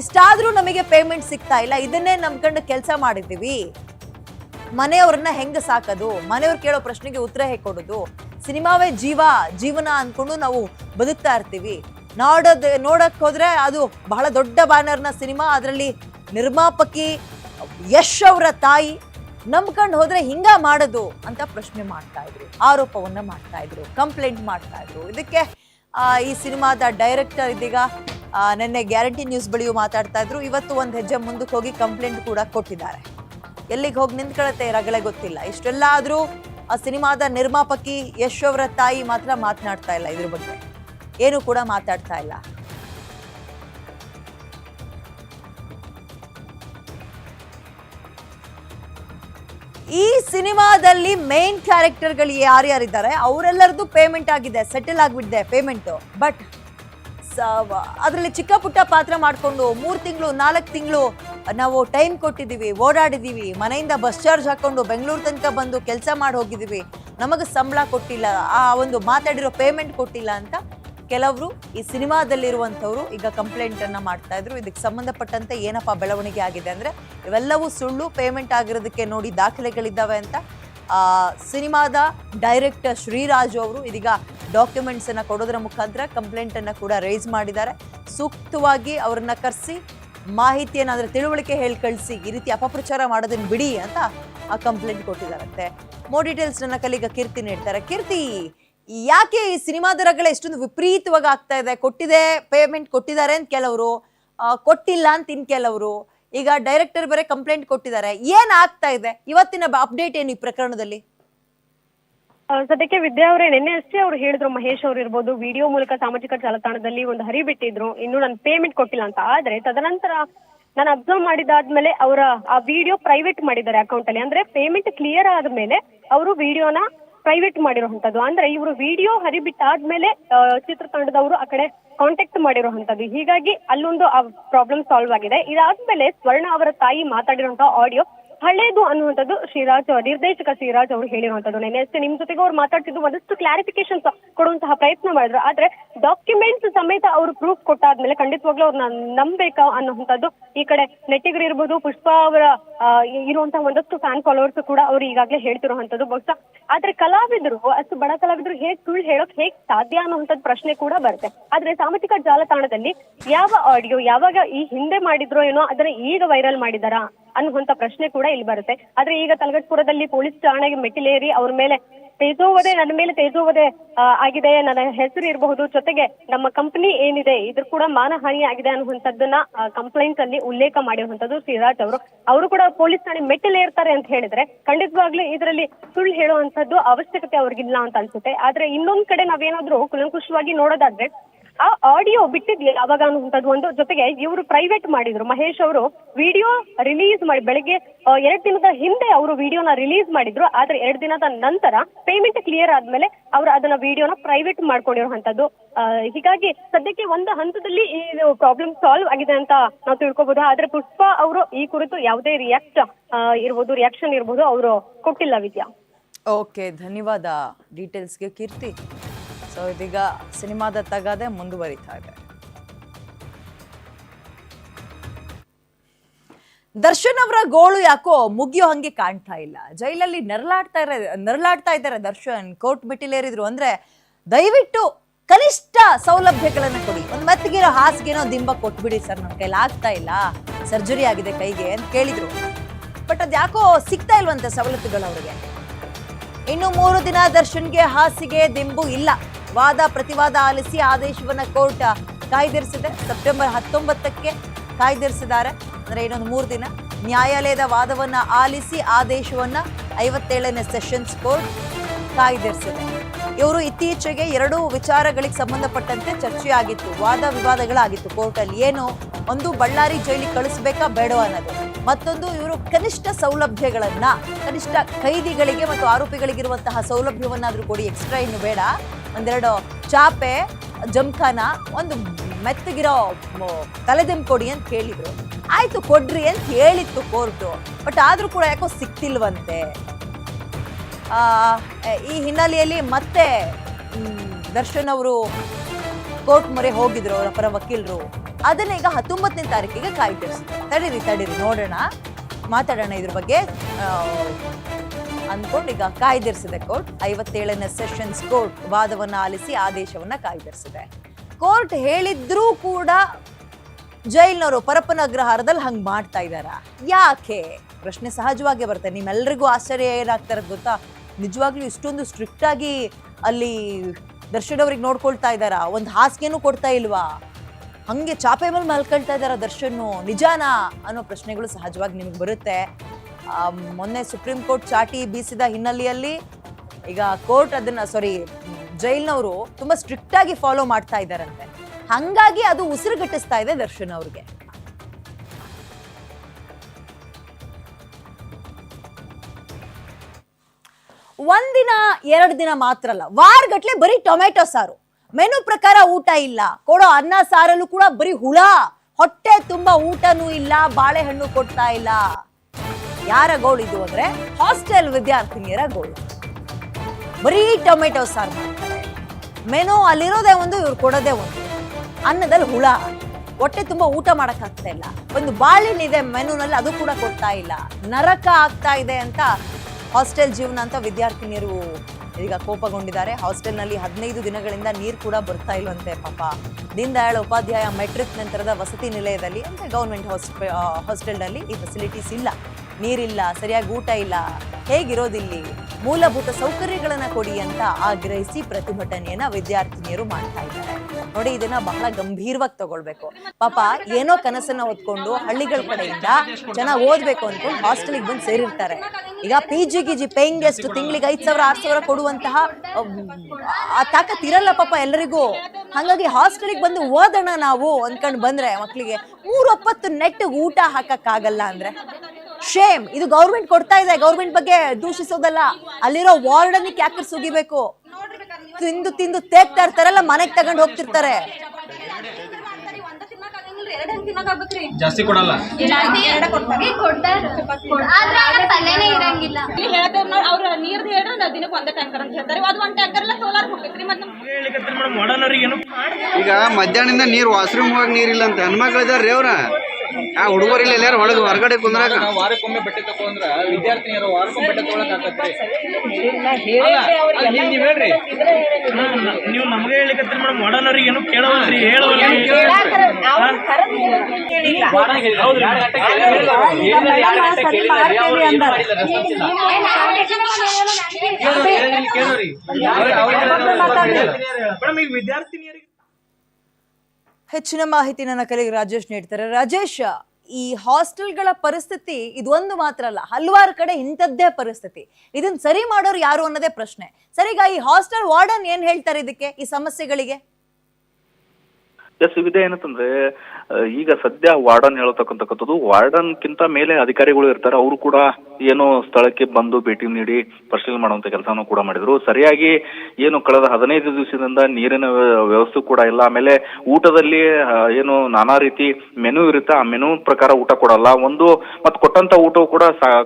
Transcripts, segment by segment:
ಇಷ್ಟಾದ್ರೂ ನಮಗೆ ಪೇಮೆಂಟ್ ಸಿಗ್ತಾ ಇಲ್ಲ. ಇದನ್ನೇ ನಂಬ್ಕೊಂಡು ಕೆಲಸ ಮಾಡಿದ್ದೀವಿ. ಮನೆಯವ್ರನ್ನ ಹೆಂಗ ಸಾಕೋದು? ಮನೆಯವ್ರು ಕೇಳೋ ಪ್ರಶ್ನೆಗೆ ಉತ್ತರ ಹೇಗೆ ಕೊಡೋದು ಸಿನಿಮಾವೇ ಜೀವ, ಜೀವನ ಅಂದ್ಕೊಂಡು ನಾವು ಬದುಕ್ತಾ ಇರ್ತೀವಿ. ನೋಡೋದ್, ನೋಡಕ್ ಹೋದ್ರೆ ಅದು ಬಹಳ ದೊಡ್ಡ ಬ್ಯಾನರ್ನ ಸಿನಿಮಾ. ಅದರಲ್ಲಿ ನಿರ್ಮಾಪಕಿ ಯಶ್ ಅವರ ತಾಯಿ ನಂಬ್ಕೊಂಡು ಹೋದ್ರೆ ಹಿಂಗ ಮಾಡೋದು ಅಂತ ಪ್ರಶ್ನೆ ಮಾಡ್ತಾ ಇದ್ರು. ಆರೋಪವನ್ನ ಮಾಡ್ತಾ ಇದ್ರು. ಕಂಪ್ಲೇಂಟ್ ಮಾಡ್ತಾ ಇದ್ರು. ಇದಕ್ಕೆ ಈ ಸಿನಿಮಾದ ಡೈರೆಕ್ಟರ್ ಇದೀಗ ನಿನ್ನೆ ಗ್ಯಾರಂಟಿ ನ್ಯೂಸ್ ಬಳಿಯೂ ಮಾತಾಡ್ತಾ ಇದ್ರು. ಇವತ್ತು ಒಂದು ಹೆಜ್ಜೆ ಮುಂದಕ್ಕೆ ಹೋಗಿ ಕಂಪ್ಲೇಂಟ್ ಕೂಡ ಕೊಟ್ಟಿದ್ದಾರೆ. ಎಲ್ಲಿಗೆ ಹೋಗಿ ನಿಂತ್ಕೊಳತ್ತೆ ರಗಳೆ ಗೊತ್ತಿಲ್ಲ. ಇಷ್ಟೆಲ್ಲ ಆದ್ರೂ ಆ ಸಿನಿಮಾದ ನಿರ್ಮಾಪಕಿ ಯಶ್ ಅವರ ತಾಯಿ ಮಾತ್ರ ಮಾತನಾಡ್ತಾ ಇಲ್ಲ ಇದ್ರ ಬಗ್ಗೆ. ಏನು ಕೂಡ ಮಾತಾಡ್ತಾ ಇಲ್ಲ. ಈ ಸಿನಿಮಾದಲ್ಲಿ ಮೇನ್ ಕ್ಯಾರೆಕ್ಟರ್ಗಳು ಯಾರ್ಯಾರಿದ್ದಾರೆ? ಅವರೆಲ್ಲರದ್ದು ಪೇಮೆಂಟ್ ಆಗಿದೆ. ಸೆಟಲ್ ಆಗಿಬಿಟ್ಟಿದೆ ಪೇಮೆಂಟ್ ಬಟ್ ಅದರಲ್ಲಿ ಚಿಕ್ಕ ಪುಟ್ಟ ಪಾತ್ರ ಮಾಡಿಕೊಂಡು ಮೂರು ತಿಂಗಳು, ನಾಲ್ಕು ತಿಂಗಳು ನಾವು ಟೈಮ್ ಕೊಟ್ಟಿದ್ದೀವಿ, ಓಡಾಡಿದ್ದೀವಿ, ಮನೆಯಿಂದ ಬಸ್ ಚಾರ್ಜ್ ಹಾಕೊಂಡು ಬೆಂಗಳೂರು ತನಕ ಬಂದು ಕೆಲಸ ಮಾಡಿ ಹೋಗಿದ್ದೀವಿ. ನಮಗೆ ಸಂಬಳ ಕೊಟ್ಟಿಲ್ಲ, ಆ ಒಂದು ಮಾತಾಡಿರೋ ಪೇಮೆಂಟ್ ಕೊಟ್ಟಿಲ್ಲ ಅಂತ ಕೆಲವರು ಈ ಸಿನಿಮಾದಲ್ಲಿರುವಂಥವ್ರು ಈಗ ಕಂಪ್ಲೇಂಟ್ ಅನ್ನ ಮಾಡ್ತಾ ಇದ್ರು. ಇದಕ್ಕೆ ಸಂಬಂಧಪಟ್ಟಂತೆ ಏನಪ್ಪ ಬೆಳವಣಿಗೆ ಆಗಿದೆ ಅಂದ್ರೆ ಇವೆಲ್ಲವೂ ಸುಳ್ಳು ಪೇಮೆಂಟ್ ಆಗಿರೋದಕ್ಕೆ ನೋಡಿ ದಾಖಲೆಗಳಿದ್ದಾವೆ ಅಂತ ಸಿನಿಮಾದ ಡೈರೆಕ್ಟರ್ ಶ್ರೀರಾಜು ಅವರು ಇದೀಗ ಡಾಕ್ಯುಮೆಂಟ್ಸ್ ಅನ್ನ ಕೊಡೋದ್ರ ಮುಖಾಂತರ ಕಂಪ್ಲೇಂಟ್ ಅನ್ನ ಕೂಡ ರೈಸ್ ಮಾಡಿದ್ದಾರೆ. ಸೂಕ್ತವಾಗಿ ಅವರನ್ನು ಕರೆಸಿ ಮಾಹಿತಿ ಅಂದ್ರೆ ತಿಳುವಳಿಕೆ ಹೇಳಿ ಕಳಿಸಿ, ಈ ರೀತಿ ಅಪಪ್ರಚಾರ ಮಾಡೋದನ್ನು ಬಿಡಿ ಅಂತ ಆ ಕಂಪ್ಲೇಂಟ್ ಕೊಟ್ಟಿದ್ದಾರಂತೆ. ಮೋ ಡೀಟೇಲ್ಸ್ ನನ್ನ ಕಲೀಗ ಕೀರ್ತಿ ನೀಡ್ತಾರೆ. ಕೀರ್ತಿ, ಯಾಕೆ ಈ ಸಿನಿಮಾ ರಗಳ ಎಷ್ಟೊಂದು ವಿಪರೀತವಾಗಿ ಆಗ್ತಾ ಇದೆ? ಕೊಟ್ಟಿದೆ ಪೇಮೆಂಟ್ ಕೊಟ್ಟಿದ್ದಾರೆ ಅಂತ ಕೆಲವರು. ಕೊಟ್ಟಿಲ್ಲ ಅಂತ ಇನ್ ಕೆಲವರು. ಈಗ ಡೈರೆಕ್ಟರ್ ಬೇರೆ ಕಂಪ್ಲೇಂಟ್ ಕೊಟ್ಟಿದ್ದಾರೆ. ಏನ್ ಆಗ್ತಾ ಇದೆ? ಇವತ್ತಿನ ಅಪ್ಡೇಟ್ ಏನು ಈ ಪ್ರಕರಣದಲ್ಲಿ? ಸದ್ಯಕ್ಕೆ ವಿದ್ಯಾ ಅವರೇ, ನಿನ್ನೆ ಅಷ್ಟೇ ಅವ್ರು ಹೇಳಿದ್ರು, ಮಹೇಶ್ ಅವ್ರು ಇರ್ಬೋದು, ವಿಡಿಯೋ ಮೂಲಕ ಸಾಮಾಜಿಕ ಜಾಲತಾಣದಲ್ಲಿ ಒಂದು ಹರಿ ಬಿಟ್ಟಿದ್ರು, ಇನ್ನು ನಾನು ಪೇಮೆಂಟ್ ಕೊಟ್ಟಿಲ್ಲ ಅಂತ. ಆದ್ರೆ ತದನಂತರ ನಾನು ಅಬ್ಸರ್ವ್ ಮಾಡಿದಾದ್ಮೇಲೆ ಅವರ, ಆ ವಿಡಿಯೋ ಪ್ರೈವೇಟ್ ಮಾಡಿದ್ದಾರೆ ಅಕೌಂಟ್ ಅಲ್ಲಿ. ಅಂದ್ರೆ ಪೇಮೆಂಟ್ ಕ್ಲಿಯರ್ ಆದ್ಮೇಲೆ ಅವರು ವಿಡಿಯೋನ ಪ್ರೈವೇಟ್ ಮಾಡಿರುವಂತದ್ದು ಅಂದ್ರೆ ಇವರು ವಿಡಿಯೋ ಹರಿಬಿಟ್ಟಾದ್ಮೇಲೆ ಚಿತ್ರತಂಡದವರು ಆ ಕಡೆ ಕಾಂಟ್ಯಾಕ್ಟ್ ಮಾಡಿರುವಂತದ್ದು ಹೀಗಾಗಿ ಅಲ್ಲೊಂದು ಪ್ರಾಬ್ಲಮ್ ಸಾಲ್ವ್ ಆಗಿದೆ. ಇದಾದ್ಮೇಲೆ ಸ್ವರ್ಣ ಅವರ ತಾಯಿ ಮಾತಾಡಿರುವಂತಹ ಆಡಿಯೋ ಹಳೇದು ಅನ್ನುವಂಥದ್ದು ಶ್ರೀರಾಜ್ ನಿರ್ದೇಶಕ ಶ್ರೀರಾಜ್ ಅವರು ಹೇಳಿರುವಂತದ್ದು ನೆನೆ ಅಷ್ಟೇ ನಿಮ್ ಜೊತೆಗೆ ಅವ್ರು ಮಾತಾಡ್ತಿದ್ದು ಒಂದಷ್ಟು ಕ್ಲಾರಿಫಿಕೇಶನ್ಸ್ ಕೊಡುವಂತಹ ಪ್ರಯತ್ನ ಮಾಡಿದ್ರು. ಆದ್ರೆ ಡಾಕ್ಯುಮೆಂಟ್ಸ್ ಸಮೇತ ಅವರು ಪ್ರೂಫ್ ಕೊಟ್ಟಾದ್ಮೇಲೆ ಖಂಡಿತವಾಗ್ಲೂ ಅವ್ರನ್ನ ನಂಬೇಕಾ ಅನ್ನುವಂಥದ್ದು ಈ ಕಡೆ ನೆಟ್ಟಿಗರು ಇರ್ಬೋದು, ಪುಷ್ಪ ಅವರ ಇರುವಂತಹ ಒಂದಷ್ಟು ಫ್ಯಾನ್ ಫಾಲೋವರ್ಸ್ ಕೂಡ ಅವ್ರು ಈಗಾಗಲೇ ಹೇಳ್ತಿರುವಂತದ್ದು ಬಹುಶಃ. ಆದ್ರೆ ಕಲಾವಿದರು, ಅಷ್ಟು ಬಡ ಕಲಾವಿದರು ಹೇಗ್ ಸುಳ್ಳು ಹೇಳೋಕ್ ಹೇಗ್ ಸಾಧ್ಯ ಅನ್ನುವಂಥದ್ದು ಪ್ರಶ್ನೆ ಕೂಡ ಬರುತ್ತೆ. ಆದ್ರೆ ಸಾಮಾಜಿಕ ಜಾಲತಾಣದಲ್ಲಿ ಯಾವ ಆಡಿಯೋ ಯಾವಾಗ ಈ ಹಿಂದೆ ಮಾಡಿದ್ರೋ ಏನೋ ಅದನ್ನ ಈಗ ವೈರಲ್ ಮಾಡಿದಾರಾ? ಅನ್ನುವಂತ ಪ್ರಶ್ನೆ ಕೂಡ ಇಲ್ಲಿ ಬರುತ್ತೆ. ಆದ್ರೆ ಈಗ ತಲಗಟ್ಪುರದಲ್ಲಿ ಪೊಲೀಸ್ ಠಾಣೆಗೆ ಮೆಟ್ಟಿಲೇರಿ ಅವ್ರ ಮೇಲೆ ತೇಜೋವದೆ ನನ್ನ ಮೇಲೆ ತೇಜೋವದೆ ಆಗಿದೆ, ನನ್ನ ಹೆಸರು ಇರಬಹುದು, ಜೊತೆಗೆ ನಮ್ಮ ಕಂಪನಿ ಏನಿದೆ, ಇದ್ರ ಕೂಡ ಮಾನಹಾನಿ ಆಗಿದೆ ಅನ್ನುವಂಥದ್ದನ್ನ ಕಂಪ್ಲೇಂಟ್ ಅಲ್ಲಿ ಉಲ್ಲೇಖ ಮಾಡಿರುವಂತದ್ದು ಸಿರಾಜ್ ಅವರು. ಅವರು ಕೂಡ ಪೊಲೀಸ್ ಠಾಣೆ ಮೆಟ್ಟಿಲೇರ್ತಾರೆ ಅಂತ ಹೇಳಿದ್ರೆ, ಖಂಡಿತವಾಗ್ಲೂ ಇದರಲ್ಲಿ ಸುಳ್ಳು ಹೇಳುವಂತದ್ದು ಅವಶ್ಯಕತೆ ಅವ್ರಿಗಿಲ್ಲ ಅಂತ ಅನ್ಸುತ್ತೆ. ಆದ್ರೆ ಇನ್ನೊಂದ್ ಕಡೆ ನಾವೇನಾದ್ರೂ ಕುಲಂಕುಷವಾಗಿ ನೋಡೋದಾದ್ರೆ ಆ ಆಡಿಯೋ ಬಿಟ್ಟಿದ್ಲಿ ಅವಾಗ ಅನ್ನುವಂಥದ್ದು ಒಂದು ಜೊತೆಗೆ ಇವರು ಪ್ರೈವೇಟ್ ಮಾಡಿದ್ರು. ಮಹೇಶ್ ಅವರು ವಿಡಿಯೋ ರಿಲೀಸ್ ಮಾಡಿ, ಬೆಳಗ್ಗೆ ಎರಡು ದಿನದ ಹಿಂದೆ ಅವರು ವಿಡಿಯೋನ ರಿಲೀಸ್ ಮಾಡಿದ್ರು. ಆದ್ರೆ ಎರಡು ದಿನದ ನಂತರ ಪೇಮೆಂಟ್ ಕ್ಲಿಯರ್ ಆದ್ಮೇಲೆ ಅವರು ಅದನ್ನ ವಿಡಿಯೋನ ಪ್ರೈವೇಟ್ ಮಾಡ್ಕೊಂಡಿರುವಂತದ್ದು. ಹೀಗಾಗಿ ಸದ್ಯಕ್ಕೆ ಒಂದು ಹಂತದಲ್ಲಿ ಈ ಪ್ರಾಬ್ಲಮ್ ಸಾಲ್ವ್ ಆಗಿದೆ ಅಂತ ನಾವು ತಿಳ್ಕೊಬಹುದು ಆದ್ರೆ ಪುಷ್ಪ ಅವರು ಈ ಕುರಿತು ಯಾವುದೇ ರಿಯಾಕ್ಟ್ ಇರ್ಬೋದು ರಿಯಾಕ್ಷನ್ ಇರ್ಬೋದು, ಅವರು ಕೊಟ್ಟಿಲ್ಲ ವಿದ್ಯಾ. ಓಕೆ ಧನ್ಯವಾದ. ಡೀಟೇಲ್ಸ್ಗೆ ಕೀರ್ತಿ. ಸೊ ಇದೀಗ ಸಿನಿಮಾದ ತಗಾದೆ ಮುಂದುವರಿತಾ ಇದೆ. ದರ್ಶನ್ ಅವರ ಗೋಳು ಯಾಕೋ ಮುಗಿಯೋ ಹಂಗೆ ಕಾಣ್ತಾ ಇಲ್ಲ. ಜೈಲಲ್ಲಿ ನರಳಾಡ್ತಾ ಇರ ನರಳಾಡ್ತಾ ಇದ್ದಾರೆ ದರ್ಶನ್. ಕೋರ್ಟ್ ಮೆಟ್ಟಿಲೇರಿದ್ರು ಅಂದ್ರೆ ದಯವಿಟ್ಟು ಕನಿಷ್ಠ ಸೌಲಭ್ಯಗಳನ್ನ ಕೊಡಿ. ಒಂದು ಮೆತ್ತಗಿರೋ ಹಾಸಿಗೆನೋ ದಿಂಬ ಕೊಟ್ಬಿಡಿ ಸರ್. ನಮ್ಮ ಕೈಲಿ ಆಗ್ತಾ ಇಲ್ಲ. ಸರ್ಜರಿ ಆಗಿದೆ ಕೈಗೆ ಅಂತ ಕೇಳಿದ್ರು. ಬಟ್ ಅದ್ ಯಾಕೋ ಸಿಗ್ತಾ ಇಲ್ವಂತೆ ಸವಲತ್ತುಗಳು ಅವ್ರಿಗೆ ಇನ್ನು ಮೂರು ದಿನ ದರ್ಶನ್ಗೆ ಹಾಸಿಗೆ, ದಿಂಬು ಇಲ್ಲ. ವಾದ ಪ್ರತಿವಾದ ಆಲಿಸಿ ಆದೇಶವನ್ನು ಕೋರ್ಟ್ ಕಾಯ್ದಿರಿಸಿದೆ. ಸೆಪ್ಟೆಂಬರ್ ಹತ್ತೊಂಬತ್ತಕ್ಕೆ ಕಾಯ್ದಿರಿಸಿದ್ದಾರೆ. ಅಂದರೆ ಇನ್ನೊಂದು ಮೂರು ದಿನ. ನ್ಯಾಯಾಲಯದ ವಾದವನ್ನು ಆಲಿಸಿ ಆದೇಶವನ್ನು ಐವತ್ತೇಳನೇ ಸೆಷನ್ಸ್ ಕೋರ್ಟ್ ಕಾಯ್ದಿರಿಸಿದೆ. ಇವರು ಇತ್ತೀಚೆಗೆ ಎರಡು ವಿಚಾರಗಳಿಗೆ ಸಂಬಂಧಪಟ್ಟಂತೆ ಚರ್ಚೆಯಾಗಿತ್ತು. ವಾದ ವಿವಾದಗಳಾಗಿತ್ತು ಕೋರ್ಟಲ್ಲಿ. ಏನು? ಒಂದು ಬಳ್ಳಾರಿ ಜೈಲಿಗೆ ಕಳಿಸ್ಬೇಕಾ ಬೇಡವಾ ಅನ್ನೋದು. ಮತ್ತೊಂದು, ಇವರು ಕನಿಷ್ಠ ಸೌಲಭ್ಯಗಳನ್ನ, ಕನಿಷ್ಠ ಕೈದಿಗಳಿಗೆ ಮತ್ತು ಆರೋಪಿಗಳಿಗಿರುವಂತಹ ಸೌಲಭ್ಯವನ್ನಾದ್ರೂ ಕೊಡಿ, ಎಕ್ಸ್ಟ್ರಾ ಇನ್ನು ಬೇಡ. ಒಂದೆರಡು ಚಾಪೆ, ಜಮ್ಖಾನ, ಒಂದು ಮೆತ್ತಗಿರೋ ಕೊಡಿ ಅಂತ ಕೇಳಿದ್ರು. ಆಯ್ತು ಕೊಡ್ರಿ ಅಂತ ಹೇಳಿತ್ತು ಕೋರ್ಟು. ಬಟ್ ಆದ್ರೂ ಕೂಡ ಯಾಕೋ ಸಿಕ್ತಿಲ್ವಂತೆ. ಈ ಹಿನ್ನೆಲೆಯಲ್ಲಿ ಮತ್ತೆ ದರ್ಶನ್ ಅವರು ಕೋರ್ಟ್ ಮೊರೆ ಹೋಗಿದ್ರು ಅವರ ಪರ ವಕೀಲರು. ಅದನ್ನ ಈಗ ಹತ್ತೊಂಬತ್ತನೇ ತಾರೀಕಿಗೆ ಕಾಯ್ದಿರಿಸಿದೆ ತಡೀರಿ ತಡೀರಿ, ನೋಡೋಣ. ಮಾತಾಡೋಣ ಇದ್ರ ಬಗ್ಗೆ. ಅಂದ್ಕೊಂಡು ಈಗ ಕಾಯ್ದಿರಿಸಿದೆ ಕೋರ್ಟ್. ಐವತ್ತೇಳನೇ ಸೆಷನ್ಸ್ ಕೋರ್ಟ್ ವಾದವನ್ನು ಆಲಿಸಿ ಆದೇಶವನ್ನು ಕಾಯ್ದಿರಿಸಿದೆ. ಕೋರ್ಟ್ ಹೇಳಿದ್ರೂ ಕೂಡ ಜೈಲ್ನವರು ಪರಪ್ಪನ ಅಗ್ರಹಾರದಲ್ಲಿ ಹಂಗೆ ಮಾಡ್ತಾ ಇದಾರ ಯಾಕೆ? ಪ್ರಶ್ನೆ ಸಹಜವಾಗಿ ಬರುತ್ತೆ. ನಿಮ್ಮೆಲ್ಲರಿಗೂ ಆಶ್ಚರ್ಯ ಏನಾಗ್ತಾರೆ ಗೊತ್ತಾ? ನಿಜವಾಗ್ಲೂ ಇಷ್ಟೊಂದು ಸ್ಟ್ರಿಕ್ಟ್ ಆಗಿ ಅಲ್ಲಿ ದರ್ಶನ್ ಅವ್ರಿಗೆ ನೋಡ್ಕೊಳ್ತಾ ಇದಾರ ಒಂದು ಹಾಸಿಗೆನೂ ಕೊಡ್ತಾ ಇಲ್ವಾ? ಹಂಗೆ ಚಾಪೆ ಮೇಲೆ ಮಲ್ಕೊಳ್ತಾ ಇದಾರ ದರ್ಶನ್ ನಿಜಾನಾ? ಅನ್ನೋ ಪ್ರಶ್ನೆಗಳು ಸಹಜವಾಗಿ ನಿಮಗೆ ಬರುತ್ತೆ. ಮೊನ್ನೆ ಸುಪ್ರೀಂ ಕೋರ್ಟ್ ಚಾಟಿ ಬೀಸಿದ ಹಿನ್ನೆಲೆಯಲ್ಲಿ ಈಗ ಕೋರ್ಟ್ ಅದನ್ನ ಸಾರಿ ಜೈಲ್ನವರು ತುಂಬಾ ಸ್ಟ್ರಿಕ್ಟ್ ಆಗಿ ಫಾಲೋ ಮಾಡ್ತಾ ಇದ್ದಾರಂತೆ. ಹಂಗಾಗಿ ಅದು ಉಸಿರುಗಟ್ಟಿಸ್ತಾ ಇದೆ ದರ್ಶನ್ ಅವ್ರಿಗೆ. ಒಂದಿನ ಎರಡು ದಿನ ಮಾತ್ರ ಅಲ್ಲ, ವಾರಗಟ್ಲೆ ಬರೀ ಟೊಮೆಟೊ ಸಾರು. ಮೆನು ಪ್ರಕಾರ ಊಟ ಇಲ್ಲ, ಕೊಡೋ ಅನ್ನ ಸಾರಲ್ಲೂ ಕೂಡ ಬರೀ ಹುಳ. ಹೊಟ್ಟೆ ತುಂಬಾ ಊಟನೂ ಇಲ್ಲ, ಬಾಳೆಹಣ್ಣು ಕೊಡ್ತಾ ಇಲ್ಲ. ಯಾರ ಗೋಳು ಇದು ಅಂದ್ರೆ ಹಾಸ್ಟೆಲ್ ವಿದ್ಯಾರ್ಥಿನಿಯರ ಗೋಳು ಬರೀ ಟೊಮೆಟೊ ಸಾರು ಮೆನು ಅಲ್ಲಿರೋದೇ ಒಂದು, ಇವ್ರು ಕೊಡೋದೇ ಒಂದು. ಅನ್ನದಲ್ಲಿ ಹುಳ. ಹೊಟ್ಟೆ ತುಂಬಾ ಊಟ ಮಾಡಕ್ ಆಗ್ತಾ ಇಲ್ಲ. ಒಂದು ಬಾಳೆಹಣ್ಣಿದೆ ಮೆನುನಲ್ಲಿ ಅದು ಕೂಡ ಕೊಡ್ತಾ ಇಲ್ಲ. ನರಕ ಆಗ್ತಾ ಇದೆ ಅಂತ ಹಾಸ್ಟೆಲ್ ಜೀವನ ಅಂತ ವಿದ್ಯಾರ್ಥಿನಿಯರು ಈಗ ಕೋಪಗೊಂಡಿದ್ದಾರೆ. ಹಾಸ್ಟೆಲ್ನಲ್ಲಿ ಹದಿನೈದು ದಿನಗಳಿಂದ ನೀರು ಕೂಡ ಬರ್ತಾ ಇಲ್ವಂತೆ ಪಾಪ. ದೀನ್ ದಯಾಳ್ ಉಪಾಧ್ಯಾಯ ಮೆಟ್ರಿಕ್ ನಂತರದ ವಸತಿ ನಿಲಯದಲ್ಲಿ, ಅಂದ್ರೆ ಗೌರ್ಮೆಂಟ್ ಹಾಸ್ಟೆಲ್ ಹಾಸ್ಟೆಲ್ನಲ್ಲಿ ಈ ಫೆಸಿಲಿಟೀಸ್ ಇಲ್ಲ. ನೀರಿಲ್ಲ, ಸರಿಯಾಗಿ ಊಟ ಇಲ್ಲ, ಹೇಗಿರೋದಿಲ್ಲಿ? ಮೂಲಭೂತ ಸೌಕರ್ಯಗಳನ್ನ ಕೊಡಿ ಅಂತ ಆಗ್ರಹಿಸಿ ಪ್ರತಿಭಟನೆಯನ್ನ ವಿದ್ಯಾರ್ಥಿನಿಯರು ಮಾಡ್ತಾ ಇದ್ದಾರೆ. ನೋಡಿ, ಇದನ್ನ ಬಹಳ ಗಂಭೀರವಾಗಿ ತಗೊಳ್ಬೇಕು. ಪಾಪ, ಏನೋ ಕನಸನ್ನ ಹೊತ್ಕೊಂಡು ಹಳ್ಳಿಗಳ ಕಡೆಯಿಂದ ಜನ ಓದ್ಬೇಕು ಅನ್ಕೊಂಡು ಹಾಸ್ಟೆಲ್ಗೆ ಬಂದು ಸೇರಿರ್ತಾರೆ. ಈಗ ಪಿ ಜಿ ಗಿ ಜಿ ಪೇಯಿಂಗ್ ಗೆಸ್ಟ್ ತಿಂಗಳಿಗೆ ಐದ್ ಸಾವಿರ, ಆರ್ ಸಾವಿರ ಕೊಡುವಂತಹ, ಆ ತಾಕತ್ ಇರಲ್ಲ ಪಾಪ ಎಲ್ಲರಿಗೂ. ಹಾಗಾಗಿ ಹಾಸ್ಟೆಲ್ಗೆ ಬಂದು ಓದೋಣ ನಾವು ಅನ್ಕೊಂಡು ಬಂದ್ರೆ ಮಕ್ಳಿಗೆ ಮೂರೊಪ್ಪತ್ತು ನೆಟ್ ಊಟ ಹಾಕಕ್ಕಾಗಲ್ಲ ಅಂದ್ರೆ. ಶೇಮ್ ಇದು ಗೌರ್ಮೆಂಟ್ ಕೊಡ್ತಾ ಇದೆ. ಗೌರ್ಮೆಂಟ್ ಬಗ್ಗೆ ದೂಷಿಸೋದಲ್ಲ. ಅಲ್ಲಿರೋ ವಾರ್ಡ್ ಅನ್ನ ಕ್ಯಾಕರ್ ಸುಗಿಬೇಕು. ತಿಂದು ತಿಂದು ತೇಗ್ತಾ ಇರ್ತಾರಲ್ಲ ಮನೆಗೆ ತಗೊಂಡು ಹೋಗ್ತಿರ್ತಾರೆ. ಜಾಸ್ತಿ ಕೊಡಲ್ಲ. ಈಗ ಮಧ್ಯಾಹ್ನದಿಂದ ನೀರು ವಾಶ್ರೂಮ್ ಹೋಗಿ ನೀರಿಲ್ಲ ಅಂತ. ಹೆಣ್ಮಕ್ಳಿದಾರ್ರಿ ಇದಾರ ಅವ್ರ? ಆ ಹುಡುಗರಿಲ್ಲ ಎಲ್ಲಾರು ಒಳಗೆ ಹೊರಗಡೆ ಕುಂದ್ರಾಕ ನಾವು ವಾರಕ್ಕೊಮ್ಮೆ ಬಟ್ಟೆ ತಗೊಂಡ್ರ ವಿದ್ಯಾರ್ಥಿನಿಯರು ವಾರಕ್ಕೊಮ್ಮೆ ಬಟ್ಟೆ ತಗೊಳಕ್ ಆಗ್ತೈತ್ರಿ ನೀವ್ ನೀವ್ ಹೇಳ್ರಿ ನೀವು ನಮ್ಗೆ ಹೇಳಿಕತ್ರಿ ಮೇಡಮ್ ಒಡನವ್ರಿಗೆ ಏನು ಕೇಳವಲ್ರಿ ಹೇಳವಲ್ರಿ. ಎರಡ್ ಎರಡ್. ಅವ್ರು ಏನು ಮಾಡಿಲ್ಲ, response ಇಲ್ಲ. ಕೇಳ್ರಿ, ಕೇಳ್ರಿ. ಅವ್ರು- ಮೇಡಮ್ ಈಗ ವಿದ್ಯಾರ್ಥಿನಿಯರಿಗೆ ಹೆಚ್ಚಿನ ಮಾಹಿತಿ ನನ್ನ ಕಲೆಗೆ ರಾಜೇಶ್ ನೀಡ್ತಾರೆ. ರಾಜೇಶ್, ಈ ಹಾಸ್ಟೆಲ್ಗಳ ಪರಿಸ್ಥಿತಿ ಇದೊಂದು ಮಾತ್ರ ಅಲ್ಲ, ಹಲವಾರು ಕಡೆ ಇಂಥದ್ದೇ ಪರಿಸ್ಥಿತಿ. ಇದನ್ನ ಸರಿ ಮಾಡೋರು ಯಾರು ಅನ್ನೋದೇ ಪ್ರಶ್ನೆ. ಸರಿಗ, ಈ ಹಾಸ್ಟೆಲ್ ವಾರ್ಡನ್ ಏನ್ ಹೇಳ್ತಾರೆ ಇದಕ್ಕೆ, ಈ ಸಮಸ್ಯೆಗಳಿಗೆ? ಎಸ್ ಇದೆ ಏನಂತಂದ್ರೆ ಈಗ ಸದ್ಯ ವಾರ್ಡನ್ ಹೇಳ್ತಕ್ಕಂಥದ್ದು ವಾರ್ಡನ್ಕಿಂತ ಮೇಲೆ ಅಧಿಕಾರಿಗಳು ಇರ್ತಾರೆ. ಅವರು ಕೂಡ ಏನು ಸ್ಥಳಕ್ಕೆ ಬಂದು ಭೇಟಿ ನೀಡಿ ಪರಿಶೀಲನೆ ಮಾಡುವಂತ ಕೆಲಸವನ್ನು ಕೂಡ ಮಾಡಿದ್ರು. ಸರಿಯಾಗಿ ಏನು ಕಳೆದ ಹದಿನೈದು ದಿವಸದಿಂದ ನೀರಿನ ವ್ಯ- ವ್ಯವಸ್ಥೆ ಕೂಡ ಇಲ್ಲ. ಆಮೇಲೆ ಊಟದಲ್ಲಿ ಏನು ನಾನಾ ರೀತಿ ಮೆನು ಇರುತ್ತೆ. ಆ ಮೆನು ಪ್ರಕಾರ ಊಟ ಕೊಡಲ್ಲ ಒಂದು ಮತ್ತೆ ಕೊಟ್ಟಂತ ಊಟವು ಕೂಡ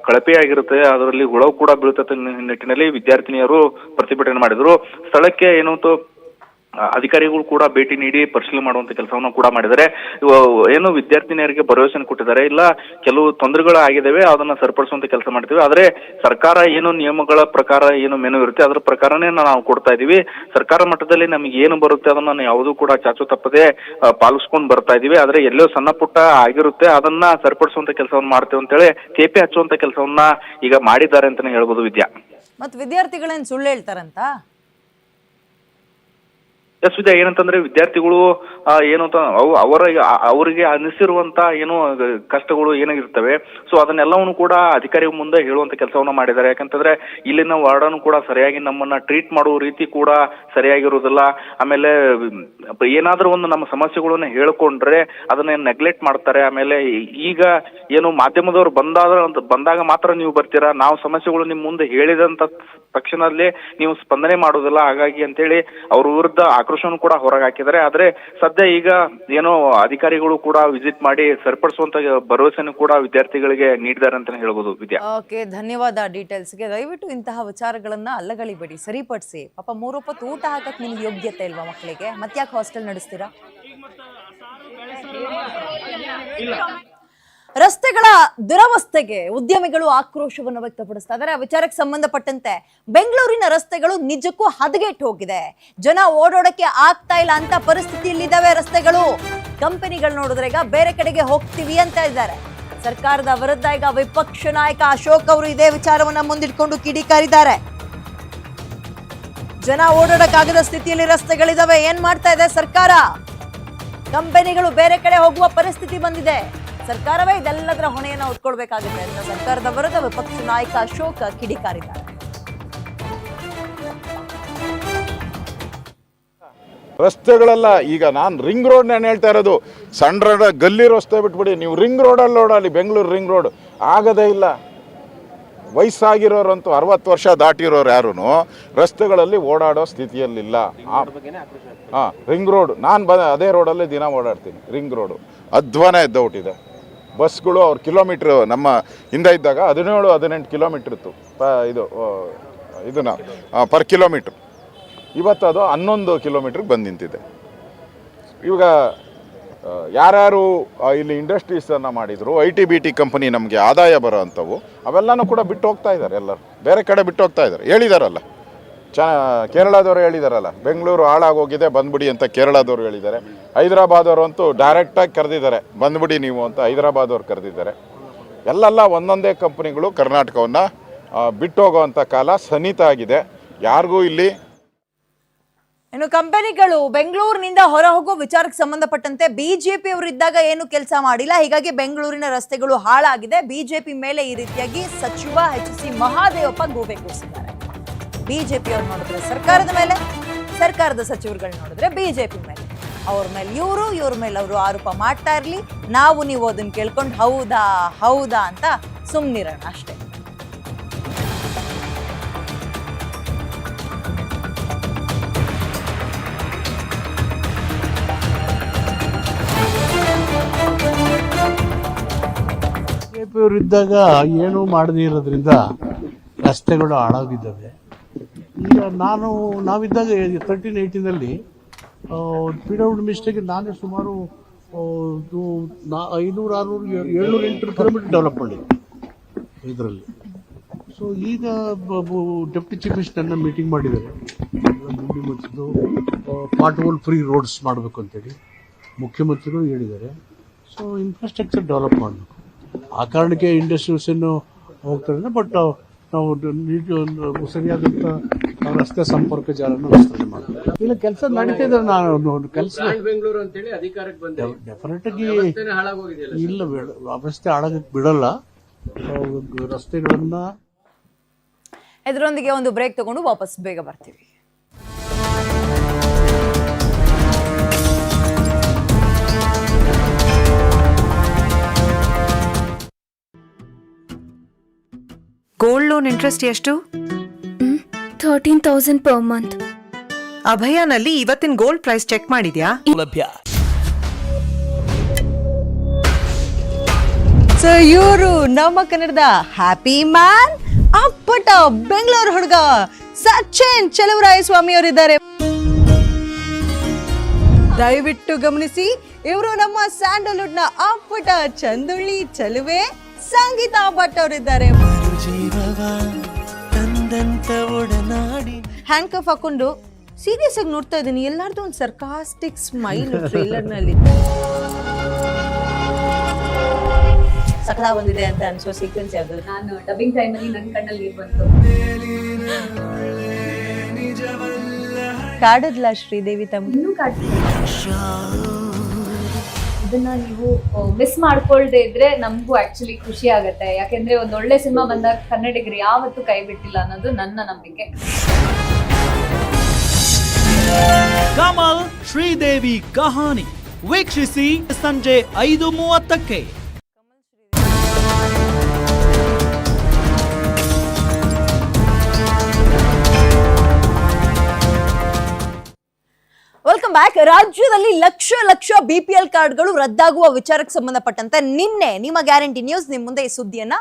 ಕಳಪೆಯಾಗಿರುತ್ತೆ. ಅದರಲ್ಲಿ ಹುಳವು ಕೂಡ ಬೀಳುತ್ತೆ ನಿಟ್ಟಿನಲ್ಲಿ ವಿದ್ಯಾರ್ಥಿನಿಯರು ಪ್ರತಿಭಟನೆ ಮಾಡಿದ್ರು. ಸ್ಥಳಕ್ಕೆ ಏನು ಅಧಿಕಾರಿಗಳು ಕೂಡ ಭೇಟಿ ನೀಡಿ ಪರಿಶೀಲನೆ ಮಾಡುವಂತ ಕೆಲಸವನ್ನು ಕೂಡ ಮಾಡಿದ್ದಾರೆ. ಏನು ವಿದ್ಯಾರ್ಥಿನಿಯರಿಗೆ ಭರವಸೆ ಕೊಟ್ಟಿದ್ದಾರೆ. ಇಲ್ಲ, ಕೆಲವು ತೊಂದರೆಗಳು ಆಗಿದ್ದಾವೆ ಅದನ್ನ ಸರಿಪಡಿಸುವಂತ ಕೆಲಸ ಮಾಡ್ತೀವಿ. ಆದ್ರೆ ಸರ್ಕಾರ ಏನು ನಿಯಮಗಳ ಪ್ರಕಾರ ಏನು ಮೆನು ಇರುತ್ತೆ, ಅದರ ಪ್ರಕಾರನೇ ನಾವು ಕೊಡ್ತಾ ಇದೀವಿ. ಸರ್ಕಾರ ಮಟ್ಟದಲ್ಲಿ ನಮಗೆ ಏನು ಬರುತ್ತೆ, ಅದನ್ನ ಯಾವುದೂ ಕೂಡ ಚಾಚು ತಪ್ಪದೆ ಪಾಲಿಸ್ಕೊಂಡು ಬರ್ತಾ ಇದೀವಿ. ಆದ್ರೆ ಎಲ್ಲೋ ಸಣ್ಣ ಪುಟ್ಟ ಆಗಿರುತ್ತೆ, ಅದನ್ನ ಸರಿಪಡಿಸುವಂತ ಕೆಲಸವನ್ನು ಮಾಡ್ತೇವೆ ಅಂತೇಳಿ ತೇಪೆ ಹಚ್ಚುವಂತ ಕೆಲಸವನ್ನ ಈಗ ಮಾಡಿದ್ದಾರೆ ಅಂತಾನೆ ಹೇಳ್ಬೋದು ವಿದ್ಯಾ. ಮತ್ ವಿದ್ಯಾರ್ಥಿಗಳೇನ್ ಸುಳ್ಳು ಹೇಳ್ತಾರಂತ? ಎಸ್ ವಿದ್ಯಾ ಏನಂತಂದ್ರೆ ವಿದ್ಯಾರ್ಥಿಗಳು ಏನು ಅಂತ, ಅವ್- ಅವರ ಅವರಿಗೆ ಅನಿಸಿರುವಂತ ಏನು ಕಷ್ಟಗಳು ಏನಾಗಿರ್ತವೆ. ಸೊ ಅದನ್ನೆಲ್ಲವನ್ನು ಕೂಡ ಅಧಿಕಾರಿ ಮುಂದೆ ಹೇಳುವಂತ ಕೆಲಸವನ್ನ ಮಾಡಿದ್ದಾರೆ. ಯಾಕಂತಂದ್ರೆ ಇಲ್ಲಿನ ವಾರ್ಡನ್ ಕೂಡ ಸರಿಯಾಗಿ ನಮ್ಮನ್ನ ಟ್ರೀಟ್ ಮಾಡುವ ರೀತಿ ಕೂಡ ಸರಿಯಾಗಿರುವುದಿಲ್ಲ. ಆಮೇಲೆ ಏನಾದ್ರೂ ಒಂದು ನಮ್ಮ ಸಮಸ್ಯೆಗಳನ್ನ ಹೇಳ್ಕೊಂಡ್ರೆ ಅದನ್ನ ನೆಗ್ಲೆಕ್ಟ್ ಮಾಡ್ತಾರೆ. ಆಮೇಲೆ ಈಗ ಏನು ಮಾಧ್ಯಮದವರು ಬಂದಾದ ಬಂದಾಗ ಮಾತ್ರ ನೀವು ಬರ್ತೀರಾ? ನಾವು ಸಮಸ್ಯೆಗಳು ನಿಮ್ ಮುಂದೆ ಹೇಳಿದಂತ ತಕ್ಷಣದಲ್ಲಿ ನೀವು ಸ್ಪಂದನೆ ಮಾಡೋದಿಲ್ಲ ಹಾಗಾಗಿ ಅಂತೇಳಿ ಅವ್ರ ವಿರುದ್ಧ ಆಕ್ರೋಶವನ್ನು ಕೂಡ ಹೊರಗೆ ಹಾಕಿದ್ದಾರೆ. ಆದ್ರೆ ಸದ್ಯ ಈಗ ಏನೋ ಅಧಿಕಾರಿಗಳು ಕೂಡ ವಿಸಿಟ್ ಮಾಡಿ ಸರಿಪಡಿಸುವಂತ ಭರವಸೆಯನ್ನು ಕೂಡ ವಿದ್ಯಾರ್ಥಿಗಳಿಗೆ ನೀಡಿದ್ದಾರೆ ಅಂತಾನೆ ಹೇಳ್ಬೋದು ವಿದ್ಯಾ. ಓಕೆ ಧನ್ಯವಾದ ಡೀಟೇಲ್ಸ್ಗೆ ದಯವಿಟ್ಟು ಇಂತಹ ವಿಚಾರಗಳನ್ನ ಅಲ್ಲಗಳಿಬೇಡಿ ಸರಿಪಡಿಸಿ. ಪಾಪ ಮೂರೊಪ್ಪತ್ತು ಊಟ ಹಾಕಕ್ ನಿಮ್ಗೆ ಯೋಗ್ಯತೆ ಇಲ್ವಾ ಮಕ್ಕಳಿಗೆ? ಮತ್ತ್ಯಾಕೆ ಹಾಸ್ಟೆಲ್ ನಡೆಸ್ತೀರಾ? ರಸ್ತೆಗಳ ದುರವಸ್ಥೆಗೆ ಉದ್ಯಮಿಗಳು ಆಕ್ರೋಶವನ್ನು ವ್ಯಕ್ತಪಡಿಸ್ತಾ ಇದ್ದಾರೆ. ಆ ವಿಚಾರಕ್ಕೆ ಸಂಬಂಧಪಟ್ಟಂತೆ ಬೆಂಗಳೂರಿನ ರಸ್ತೆಗಳು ನಿಜಕ್ಕೂ ಹದಗೆಟ್ಟು ಹೋಗಿದೆ. ಜನ ಓಡೋಡಕ್ಕೆ ಆಗ್ತಾ ಇಲ್ಲ ಅಂತ ಪರಿಸ್ಥಿತಿಯಲ್ಲಿದ್ದಾವೆ ರಸ್ತೆಗಳು. ಕಂಪನಿಗಳು ನೋಡಿದ್ರೆ ಈಗ ಬೇರೆ ಕಡೆಗೆ ಹೋಗ್ತೀವಿ ಅಂತ ಇದ್ದಾರೆ. ಸರ್ಕಾರದ ವಿರುದ್ಧ ಈಗ ವಿಪಕ್ಷ ನಾಯಕ ಅಶೋಕ್ ಅವರು ಇದೇ ವಿಚಾರವನ್ನ ಮುಂದಿಟ್ಕೊಂಡು ಕಿಡಿಕಾರಿದ್ದಾರೆ. ಜನ ಓಡಾಡಕ್ಕಾಗದ ಸ್ಥಿತಿಯಲ್ಲಿ ರಸ್ತೆಗಳಿದಾವೆ ಏನ್ ಮಾಡ್ತಾ ಇದೆ ಸರ್ಕಾರ? ಕಂಪನಿಗಳು ಬೇರೆ ಕಡೆ ಹೋಗುವ ಪರಿಸ್ಥಿತಿ ಬಂದಿದೆ. ಸರ್ಕಾರವೇ ಇದೆಲ್ಲದರ ಹೊಣೆಯನ್ನು ಹೊತ್ಕೊಳ್ಬೇಕಾಗುತ್ತೆ ಅಂತ ಸರ್ಕಾರದ ವಿರುದ್ಧ ವಿಪಕ್ಷ ನಾಯಕ ಅಶೋಕ್ ಕಿಡಿಕಾರಿದ್ದಾರೆ. ರಸ್ತೆಗಳೆಲ್ಲ ಈಗ ನಾನು ರಿಂಗ್ ರೋಡ್ ನಾನು ಹೇಳ್ತಾ ಇರೋದು. ಸಣ್ಣ ರೋಡ, ಗಲ್ಲಿ ರಸ್ತೆ ಬಿಟ್ಬಿಡಿ. ನೀವು ರಿಂಗ್ ರೋಡಲ್ಲಿ ಓಡಾಡಿ ಬೆಂಗಳೂರು ರಿಂಗ್ ರೋಡ್. ಆಗದೇ ಇಲ್ಲ. ವಯಸ್ಸಾಗಿರೋರಂತೂ ಅರವತ್ತು ವರ್ಷ ದಾಟಿರೋರು ಯಾರೂ ರಸ್ತೆಗಳಲ್ಲಿ ಓಡಾಡೋ ಸ್ಥಿತಿಯಲ್ಲಿಲ್ಲ. ಹಾಂ, ರಿಂಗ್ ರೋಡ್. ನಾನು ಬ, ಅದೇ ರೋಡಲ್ಲಿ ದಿನ ಓಡಾಡ್ತೀನಿ, ರಿಂಗ್ ರೋಡು. ಅಧ್ವಾನ ಎದ್ದೌಟಿದೆ ಬಸ್ಗಳು ಅವ್ರ ಕಿಲೋಮೀಟ್ರ್ ನಮ್ಮ ಹಿಂದೆ ಇದ್ದಾಗ ಹದಿನೇಳು, ಹದಿನೆಂಟು ಕಿಲೋಮೀಟ್ರ್ ಇತ್ತು. ಪ, ಇದು ಇದನ್ನು ಪರ್ ಕಿಲೋಮೀಟ್ರ್ ಇವತ್ತು ಅದು ಹನ್ನೊಂದು ಕಿಲೋಮೀಟ್ರಿಗೆ ಬಂದು ನಿಂತಿದೆ ಇವಾಗ ಯಾರ್ಯಾರು ಇಲ್ಲಿ ಇಂಡಸ್ಟ್ರೀಸನ್ನು ಮಾಡಿದರು I T B T company ನಮಗೆ ಆದಾಯ ಬರೋ ಅಂಥವು ಅವೆಲ್ಲನೂ ಕೂಡ ಬಿಟ್ಟು ಹೋಗ್ತಾ ಇದ್ದಾರೆ ಎಲ್ಲರೂ. ಬೇರೆ ಕಡೆ ಬಿಟ್ಟು ಹೋಗ್ತಾ ಇದ್ದಾರೆ. ಹೇಳಿದಾರಲ್ಲ. ಚ, ಕೇರಳದವರು ಹೇಳಿದಾರಲ್ಲ, ಬೆಂಗಳೂರು ಹಾಳಾಗೋಗಿದೆ, ಬಂದ್ಬಿಡಿ ಅಂತ ಕೇರಳದವರು ಹೇಳಿದ್ದಾರೆ. ಹೈದರಾಬಾದವರು ಅಂತೂ ಡೈರೆಕ್ಟಾಗಿ ಕರೆದಿದ್ದಾರೆ, ಬಂದ್ಬಿಡಿ ನೀವು ಅಂತ ಹೈದರಾಬಾದ್ ಹೈದರಾಬಾದವ್ರು ಕರೆದಿದ್ದಾರೆ. ಎಲ್ಲೆಲ್ಲ ಒಂದೊಂದೇ ಕಂಪ್ನಿಗಳು ಕರ್ನಾಟಕವನ್ನು ಬಿಟ್ಟು ಹೋಗೋವಂಥ ಕಾಲ ಸನ್ನಿಹಿತ ಆಗಿದೆ. ಯಾರಿಗೂ ಇಲ್ಲಿ ಇನ್ನು ಕಂಪನಿಗಳು ಬೆಂಗಳೂರಿನಿಂದ ಹೊರ ಹೋಗೋ ವಿಚಾರಕ್ಕೆ ಸಂಬಂಧಪಟ್ಟಂತೆ ಬಿಜೆಪಿ ಅವರು ಇದ್ದಾಗ ಏನು ಕೆಲಸ ಮಾಡಿಲ್ಲ. ಹೀಗಾಗಿ ಬೆಂಗಳೂರಿನ ರಸ್ತೆಗಳು ಹಾಳಾಗಿದೆ. ಬಿಜೆಪಿ ಮೇಲೆ ಈ ರೀತಿಯಾಗಿ ಸಚಿವ ಎಚ್ ಸಿ ಮಹಾದೇವಪ್ಪ ಗೂಬೆ ಕೂರಿಸಿದ್ದಾರೆ. ಬಿಜೆಪಿ ಅವ್ರು ನೋಡಿದ್ರೆ ಸರ್ಕಾರದ ಮೇಲೆ, ಸರ್ಕಾರದ ಸಚಿವರುಗಳು ನೋಡಿದ್ರೆ ಬಿಜೆಪಿ ಮೇಲೆ. ಅವ್ರ ಮೇಲೆ ಇವರು, ಇವ್ರ ಮೇಲೆ ಅವರು ಆರೋಪ ಮಾಡ್ತಾ ಇರ್ಲಿ. ನಾವು ನೀವು ಅದನ್ನ ಕೇಳ್ಕೊಂಡು ಹೌದಾ ಹೌದಾ ಅಂತ ಸುಮ್ಮನಿರೋಣ ಅಷ್ಟೇ. ಬಿಜೆಪಿಯವರು ಇದ್ದಾಗ ಏನೂ ಮಾಡದೇ ಇರೋದ್ರಿಂದ ರಸ್ತೆಗಳು ಹಾಳಾಗಿದ್ದಾವೆ. ಈಗ ನಾನು, ನಾವಿದ್ದಾಗ ತರ್ಟೀನ್ ಏಯ್ಟಿನಲ್ಲಿ ಪಿ ಡಬ್ಲ್ಯೂ ಮಿಸ್ಟೇಕ್ ನಾನೇ ಸುಮಾರು ಐನೂರು, ಆರುನೂರು ಏಳ್ನೂರು ಎಂಟು ಕಿಲೋಮೀಟರ್ ಡೆವಲಪ್ ಮಾಡಿದ್ದೆ ಇದರಲ್ಲಿ. ಸೊ ಈಗ ಡೆಪ್ಟಿ ಚೀಫ್ ಮಿನಿಸ್ಟರ್ನ ಮೀಟಿಂಗ್ ಮಾಡಿದ್ದಾರೆ. ಮುಚ್ಚಿದ್ದು ಪಾರ್ಟ್ ಓಲ್ ಫ್ರೀ ರೋಡ್ಸ್ ಮಾಡಬೇಕು ಅಂತೇಳಿ ಮುಖ್ಯಮಂತ್ರಿಗಳು ಹೇಳಿದ್ದಾರೆ. ಸೊ ಇನ್ಫ್ರಾಸ್ಟ್ರಕ್ಚರ್ ಡೆವಲಪ್ ಮಾಡಬೇಕು. ಆ ಕಾರಣಕ್ಕೆ ಇಂಡಸ್ಟ್ರೀಸನ್ನು ಹೋಗ್ತಾರೆ ಬಟ್ ನಾವು ಸರಿಯಾದಂಥ ರಸ್ತೆ ಸಂಪರ್ಕ ಜಾಲನ ವಿಸ್ತರಣೆ ಮಾಡಬೇಕು ಇಲ್ಲ ಕೆಲಸ ನಡೀತಾ ಇದೆ ನಾನು ಕೆಲಸ ಬೆಂಗಳೂರು ಅಂತೇಳಿ ಅಧಿಕಾರಕ್ಕೆ ಬಂದೆ. ಡೆಫಿನೆಟ್ ಆಗಿ ಇಲ್ಲ ವ್ಯವಸ್ಥೆ ಹಾಳಾಗಕ್ಕೆ ಬಿಡಲ್ಲ. ರಸ್ತೆಗಳನ್ನ ಇದರೊಂದಿಗೆ ಒಂದು ಬ್ರೇಕ್ ತಗೊಂಡು ವಾಪಸ್ ಬೇಗ ಬರ್ತೀವಿ. ಗೋಲ್ಡ್ ಲೋನ್ ಇಂಟ್ರೆಸ್ಟ್ ಎಷ್ಟು? ಥರ್ಟೀನ್ ತೌಸಂಡ್ ಪರ್ ಮಂತ್ ಅಭಯನಲ್ಲಿ ಇವತ್ತಿನ ಗೋಲ್ಡ್ ಪ್ರೈಸ್ ಚೆಕ್ ಮಾಡಿದ್ಯಾ? ಲಭ್ಯ. ಸೊ ಇವರು ನಮ್ಮ ಕನ್ನಡದ ಹ್ಯಾಪಿ ಮ್ಯಾನ್ ಅಪ್ಪಟ ಬೆಂಗಳೂರು ಹುಡುಗ ಸಚಿನ್ ಚಲುವರಾಯ ಸ್ವಾಮಿ ಅವರಿದ್ದಾರೆ ದಯವಿಟ್ಟು ಗಮನಿಸಿ ಇವರು ನಮ್ಮ ಸ್ಯಾಂಡಲ್ವುಡ್ನ ಅಪ್ಪಟ ಚಂದುಳ್ಳಿ ಚಲುವೆ ಸಂಗೀತಾ ಭಟ್ ಅವರಿದ್ದಾರೆ. ಹ್ಯಾಂಡ್ ಕಫ್ ಹಾಕೊಂಡು ಸೀರಿಯಸ್ ಆಗಿ ನೋಡ್ತಾ ಇದ್ದೀನಿ. ಎಲ್ಲಾರ್ದು ಒಂದು ಸರ್ಕಾಸ್ಟಿಕ್ ಸ್ಮೈಲ್ ಟ್ರೈಲರ್ನಲ್ಲಿ. ಸಕಲ ಬಂದಿದೆ ಅಂತ ಅನ್ಸೋ ಸೀಕ್ವೆನ್ಸ್ ಯಾವ್ದು? ನಾನು ಡಬ್ಬಿಂಗ್ ಟೈಮಲ್ಲಿ ನನ್ನ ಕಣ್ಣಲ್ಲಿ ನೀರು ಬಂತು. ಕಾಡದ್ಲ ಶ್ರೀದೇವಿ ತಮ್ಮ? ಇನ್ನೂ ಕಾಡ್ತಿದೆ ಇದನ್ನ ನೀವು ಮಿಸ್ ಮಾಡ್ಕೊಳ್ದೆ ಇದ್ರೆ ನಮಗೂ ಆಕ್ಚುಲಿ ಖುಷಿ ಆಗುತ್ತೆ. ಯಾಕೆಂದ್ರೆ ಒಂದು ಒಳ್ಳೆ ಸಿನಿಮಾ ಬಂದಾಗ ಕನ್ನಡಿಗರು ಯಾವತ್ತೂ ಕೈ ಬಿಟ್ಟಿಲ್ಲ ಅನ್ನೋದು ನನ್ನ ನಂಬಿಕೆ. ಕಮಲ್ ಶ್ರೀದೇವಿ ಕಹಾನಿ. ವೀಕ್ಷಿಸಿ ಸಂಜೆ ಐದು ಮೂವತ್ತಕ್ಕೆ. ವೆಲ್ಕಮ್ ಬ್ಯಾಕ್ ರಾಜ್ಯದಲ್ಲಿ lakh lakh B P L ಕಾರ್ಡ್ಗಳು ರದ್ದಾಗುವ ವಿಚಾರಕ್ಕೆ ಸಂಬಂಧಪಟ್ಟಂತೆ ನಿನ್ನೆ ನಿಮ್ಮ ಗ್ಯಾರಂಟಿ ನ್ಯೂಸ್ ನಿಮ್ಮ ಮುಂದೆ ಈ ಸುದ್ದಿಯನ್ನ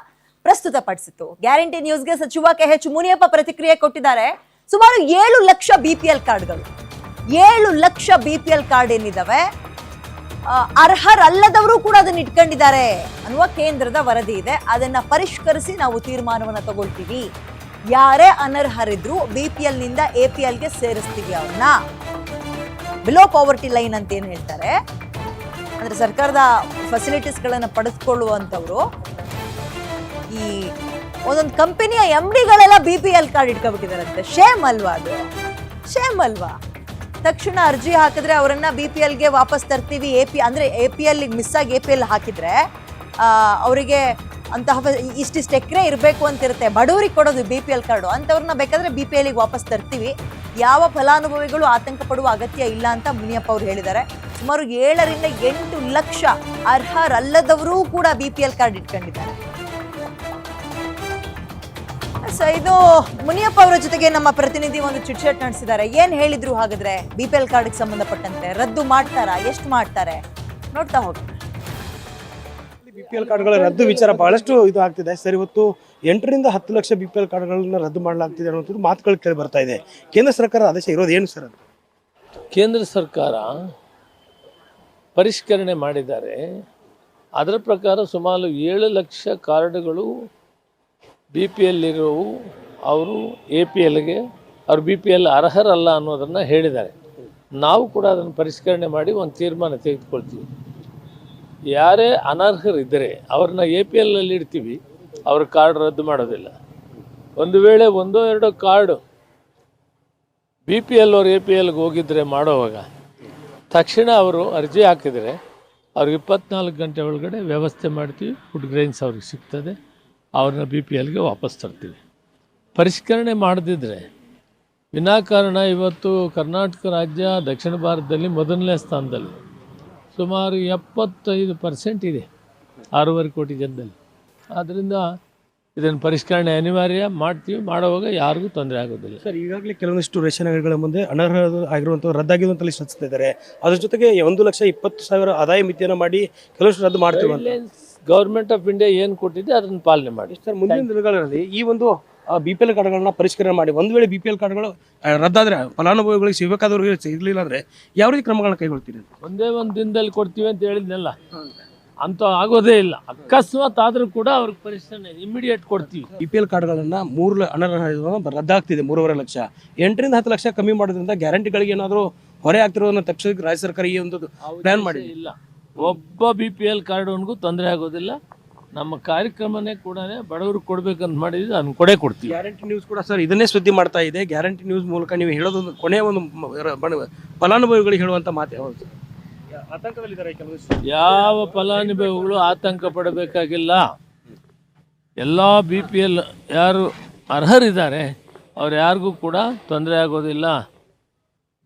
ಪ್ರಸ್ತುತಪಡಿಸಿತ್ತು. ಗ್ಯಾರಂಟಿ ನ್ಯೂಸ್ಗೆ ಸಚಿವ ಕೆ ಎಚ್ ಮುನಿಯಪ್ಪ ಪ್ರತಿಕ್ರಿಯೆ ಕೊಟ್ಟಿದ್ದಾರೆ. ಸುಮಾರು ಏಳು ಲಕ್ಷ ಬಿ ಪಿ ಎಲ್ ಕಾರ್ಡ್ಗಳು ಏಳು lakh B P L card ಏನಿದಾವೆ? ಆ, ಅರ್ಹರಲ್ಲದವರು ಕೂಡ ಅದನ್ನ ಇಟ್ಕೊಂಡಿದ್ದಾರೆ ಅನ್ನುವ ಕೇಂದ್ರದ ವರದಿ ಇದೆ. ಅದನ್ನ ಪರಿಷ್ಕರಿಸಿ ನಾವು ತೀರ್ಮಾನವನ್ನು ತಗೊಳ್ತೀವಿ. ಯಾರೇ ಅನರ್ಹರಿದ್ರು ಬಿ ಪಿ ಎಲ್ನಿಂದ ಎ ಪಿ ಎಲ್ಗೆ ಸೇರಿಸ್ತೀವಿ ಅವ್ರನ್ನ. ಬಿಲೋ ಪಾವರ್ಟಿ ಲೈನ್ ಅಂತ ಏನು ಹೇಳ್ತಾರೆ? ಅಂದ್ರೆ ಸರ್ಕಾರದ ಫೆಸಿಲಿಟೀಸ್ಗಳನ್ನು ಪಡೆದುಕೊಳ್ಳುವಂಥವ್ರು ಈ ಒಂದೊಂದು ಕಂಪನಿಯ ಎಂ ಡಿಗಳೆಲ್ಲ ಬಿ ಪಿ ಎಲ್ ಕಾರ್ಡ್ ಇಟ್ಕೊಬಿಟ್ಟಿದಾರಂತೆ ಶೇಮ್ ಅಲ್ವಾ ಅದು? ಶೇಮ್ ಅಲ್ವಾ? ತಕ್ಷಣ ಅರ್ಜಿ ಹಾಕಿದ್ರೆ ಅವರನ್ನ ಬಿ ಪಿ ಎಲ್ಗೆ ವಾಪಸ್ ತರ್ತೀವಿ. ಎ ಪಿ ಅಂದ್ರೆ ಎ ಪಿ ಎಲ್ ಮಿಸ್ ಆಗಿ ಎ ಪಿ ಎಲ್ ಹಾಕಿದ್ರೆ ಅವರಿಗೆ ಅಂತಹ ಇಷ್ಟಿಷ್ಟು ಎಕರೆ ಇರಬೇಕು ಅಂತ ಇರುತ್ತೆ ಬಡವರಿಗೆ ಕೊಡೋದು ಬಿ ಪಿ ಎಲ್ ಕಾರ್ಡು ಅಂಥವ್ರನ್ನ ಬೇಕಾದ್ರೆ ಬಿ ಪಿ ಎಲ್ಗೆ ವಾಪಸ್ ತರ್ತೀವಿ. ಯಾವ ಫಲಾನುಭವಿಗಳು ಆತಂಕ ಪಡುವ ಅಗತ್ಯ ಇಲ್ಲ ಅಂತ ಮುನಿಯಪ್ಪ ಅವರು ಹೇಳಿದ್ದಾರೆ. ಸುಮಾರು ಏಳರಿಂದ ಎಂಟು ಲಕ್ಷ ಅರ್ಹರಲ್ಲದವರೂ ಕೂಡ ಬಿ ಪಿ ಎಲ್ ಕಾರ್ಡ್ ಇಟ್ಕೊಂಡಿದ್ದಾರೆ. ಸೊ, ಇದು ಮುನಿಯಪ್ಪ ಅವರ ಜೊತೆಗೆ ನಮ್ಮ ಪ್ರತಿನಿಧಿ ಒಂದು ಚಿಟ್ಚಾಟ್ ನಡೆಸಿದ್ದಾರೆ. ಏನ್ ಹೇಳಿದ್ರು ಹಾಗಾದ್ರೆ ಬಿ ಪಿ ಎಲ್ ಕಾರ್ಡ್ಗೆ ಸಂಬಂಧಪಟ್ಟಂತೆ? ರದ್ದು ಮಾಡ್ತಾರಾ? ಎಷ್ಟು ಮಾಡ್ತಾರೆ? ನೋಡ್ತಾ ಹೋಗಿ. ಬಿ ಪಿ ಎಲ್ ಕಾರ್ಡ್ಗಳ ರದ್ದು ವಿಚಾರ ಬಹಳಷ್ಟು ಇದು ಆಗ್ತಿದೆ. ಸರ್, ಇವತ್ತು ಎಂಟರಿಂದ ಹತ್ತು ಲಕ್ಷ ಬಿ ಪಿ ಎಲ್ ಕಾರ್ಡ್ಗಳನ್ನ ರದ್ದು ಮಾಡಲಾಗ್ತಿದೆ ಅನ್ನೋದು ಮಾತುಗಳು ಕೇಳಿ ಬರ್ತಾ ಇದೆ. ಕೇಂದ್ರ ಸರ್ಕಾರ ಆದೇಶ ಇರೋದು ಸರ್ ಕೇಂದ್ರ ಸರ್ಕಾರ ಪರಿಷ್ಕರಣೆ ಮಾಡಿದ್ದಾರೆ. ಅದರ ಪ್ರಕಾರ ಸುಮಾರು ಏಳು ಲಕ್ಷ ಕಾರ್ಡ್ಗಳು ಬಿ ಪಿ ಎಲ್ ಇರೋವು ಅವರು ಎ ಪಿ ಎಲ್ಗೆ ಅವ್ರು ಬಿ ಪಿ ಎಲ್ ಅರ್ಹರಲ್ಲ ಅನ್ನೋದನ್ನು ಹೇಳಿದ್ದಾರೆ. ನಾವು ಕೂಡ ಅದನ್ನು ಪರಿಷ್ಕರಣೆ ಮಾಡಿ ಒಂದು ತೀರ್ಮಾನ ತೆಗೆದುಕೊಳ್ತೀವಿ. ಯಾರೇ ಅನರ್ಹರಿದ್ದರೆ ಅವ್ರನ್ನ ಎ ಪಿ ಎಲ್ನಲ್ಲಿ ಇಡ್ತೀವಿ, ಅವ್ರ ಕಾರ್ಡ್ ರದ್ದು ಮಾಡೋದಿಲ್ಲ. ಒಂದು ವೇಳೆ ಒಂದೋ ಎರಡೋ ಕಾರ್ಡು ಬಿ ಪಿ ಎಲ್ ಅವ್ರು ಎ ಪಿ ಎಲ್ಗೆ ಹೋಗಿದ್ರೆ ಮಾಡೋವಾಗ, ತಕ್ಷಣ ಅವರು ಅರ್ಜಿ ಹಾಕಿದರೆ ಅವ್ರಿಗೆ ಇಪ್ಪತ್ನಾಲ್ಕು ಗಂಟೆ ಒಳಗಡೆ ವ್ಯವಸ್ಥೆ ಮಾಡ್ತೀವಿ ಫುಡ್ ಗ್ರೈನ್ಸ್ ಅವ್ರಿಗೆ ಸಿಗ್ತದೆ, ಅವ್ರನ್ನ ಬಿ ಪಿ ಎಲ್ಗೆ ವಾಪಸ್ ತರ್ತೀವಿ. ಪರಿಷ್ಕರಣೆ ಮಾಡದಿದ್ದರೆ ವಿನಾಕಾರಣ ಇವತ್ತು ಕರ್ನಾಟಕ ರಾಜ್ಯ, ದಕ್ಷಿಣ ಭಾರತದಲ್ಲಿ ಮೊದಲನೇ ಸ್ಥಾನದಲ್ಲಿ ಸುಮಾರು ಎಪ್ಪತ್ತೈದು ಪರ್ಸೆಂಟ್ ಇದೆ ಆರೂವರೆ ಕೋಟಿ ಜನದಲ್ಲಿ. ಆದ್ದರಿಂದ ಇದನ್ನು ಪರಿಷ್ಕರಣೆ ಅನಿವಾರ್ಯ ಮಾಡ್ತೀವಿ ಮಾಡುವಾಗ ಯಾರಿಗೂ ತೊಂದರೆ ಆಗೋದಿಲ್ಲ. ಸರ್ ಈಗಾಗಲೇ ಕೆಲವೊಂದಿಷ್ಟು ರೇಷನ್ ಅಂಗಡಿಗಳ ಮುಂದೆ ಅನರ್ಹ ಆಗಿರುವಂಥ ರದ್ದಾಗಿರುವಂಥ ಲಿಸ್ಟ್ ಇದ್ದಾರೆ ಅದ್ರ ಜೊತೆಗೆ ಒಂದು ಲಕ್ಷ ಇಪ್ಪತ್ತು ಸಾವಿರ ಆದಾಯ ಮಿತಿಯನ್ನು ಮಾಡಿ ಕೆಲವಷ್ಟು ರದ್ದು ಮಾಡ್ತೀವಿ ಗೌರ್ಮೆಂಟ್ ಆಫ್ ಇಂಡಿಯಾ ಏನು ಕೊಟ್ಟಿದೆ ಅದನ್ನು ಪಾಲನೆ ಮಾಡಿ. ಸರ್ ಮುಂದಿನ ದಿನಗಳಲ್ಲಿ ಈ ಒಂದು ಬಿ ಪಿ ಎಲ್ ಕಾರ್ಡ್ಗಳನ್ನ ಪರಿಷ್ಕರಣೆ ಮಾಡಿ. ಒಂದು ವೇಳೆ ಬಿ ಪಿ ಎಲ್ ಕಾರ್ಡ್ಗಳು ಆ, ರದ್ದಾದ್ರೆ ಫಲಾನುಭವಿಗಳಿಗೆ ಸಿಗಬೇಕಾದವ್ರಿಗೆ ಇರಲಿಲ್ಲ ಅಂದ್ರೆ ಯಾವ ರೀತಿ ಕ್ರಮಗಳನ್ನ ಕೈಗೊಳ್ತೀರಿ? ಒಂದೇ ಒಂದು ದಿನದಲ್ಲಿ ಕೊಡ್ತೀವಿ ಅಂತ ಹೇಳಿದ್ನಲ್ಲ. ಅಂತ ಆಗೋದೇ ಇಲ್ಲ. ಅಕಸ್ಮಾತ್ ಆದ್ರೂ ಕೂಡ ಅವ್ರಿಗೆ ಪರಿಶ್ರಮ ಇಮಿಡಿಯೇಟ್ ಕೊಡ್ತೀವಿ. ಬಿ ಪಿ ಎಲ್ ಕಾರ್ಡ್ಗಳನ್ನ ಮೂರು ಲ- ಅನರ್ಹ ರದ್ದಾಗ್ತಿದೆ ಮೂರುವರೆ ಲಕ್ಷ. ಎಂಟರಿಂದ ಹತ್ತು ಲಕ್ಷ ಕಮ್ಮಿ ಮಾಡೋದ್ರಿಂದ ಗ್ಯಾರಂಟಿಗಳಿಗೆ ಏನಾದರೂ ಹೊರೆ ಆಗ್ತಿರೋದನ್ನ ತಕ್ಷಣಕ್ಕೆ ರಾಜ್ಯ ಸರ್ಕಾರ ಈ ಒಂದು ಪ್ಲಾನ್ ಮಾಡಿ ಇಲ್ಲ. ಒಬ್ಬ ಬಿ ಪಿ ಎಲ್ ಕಾರ್ಡ್ವನ್ಗೂ ತೊಂದರೆ ಆಗೋದಿಲ್ಲ. ನಮ್ಮ ಕಾರ್ಯಕ್ರಮನೇ ಕೂಡ ಬಡವರು ಕೊಡ್ಬೇಕಂತ ಮಾಡಿದ್ವಿ ಅದನ್ನು ಕೊಡೇ ಕೊಡ್ತೀವಿ ಗ್ಯಾರಂಟಿ ನ್ಯೂಸ್ ಕೂಡ ಸರ್ ಇದನ್ನೇ ಸುದ್ದಿ ಮಾಡ್ತಾ ಇದೆ. ಗ್ಯಾರಂಟಿ ನ್ಯೂಸ್ ಮೂಲಕ ನೀವು ಹೇಳೋದೊಂದು ಕೊನೆಯ ಒಂದು ರ- ಫಲಾನುಭವಿಗಳಿಗೆ ಹೇಳುವಂತ ಮಾತು ಯಾವುದು ಆತಂಕದಲ್ಲಿದ್ದಾರೆ ಕೆಲವು ಯಾವ ಫಲಾನುಭವಿಗಳು ಆತಂಕ ಪಡಬೇಕಾಗಿಲ್ಲ. ಎಲ್ಲ ಬಿ ಪಿ ಎಲ್ ಯಾರು ಅರ್ಹರಿದ್ದಾರೆ. ಅವ್ರು ಯಾರಿಗೂ ಕೂಡ ತೊಂದರೆ ಆಗೋದಿಲ್ಲ.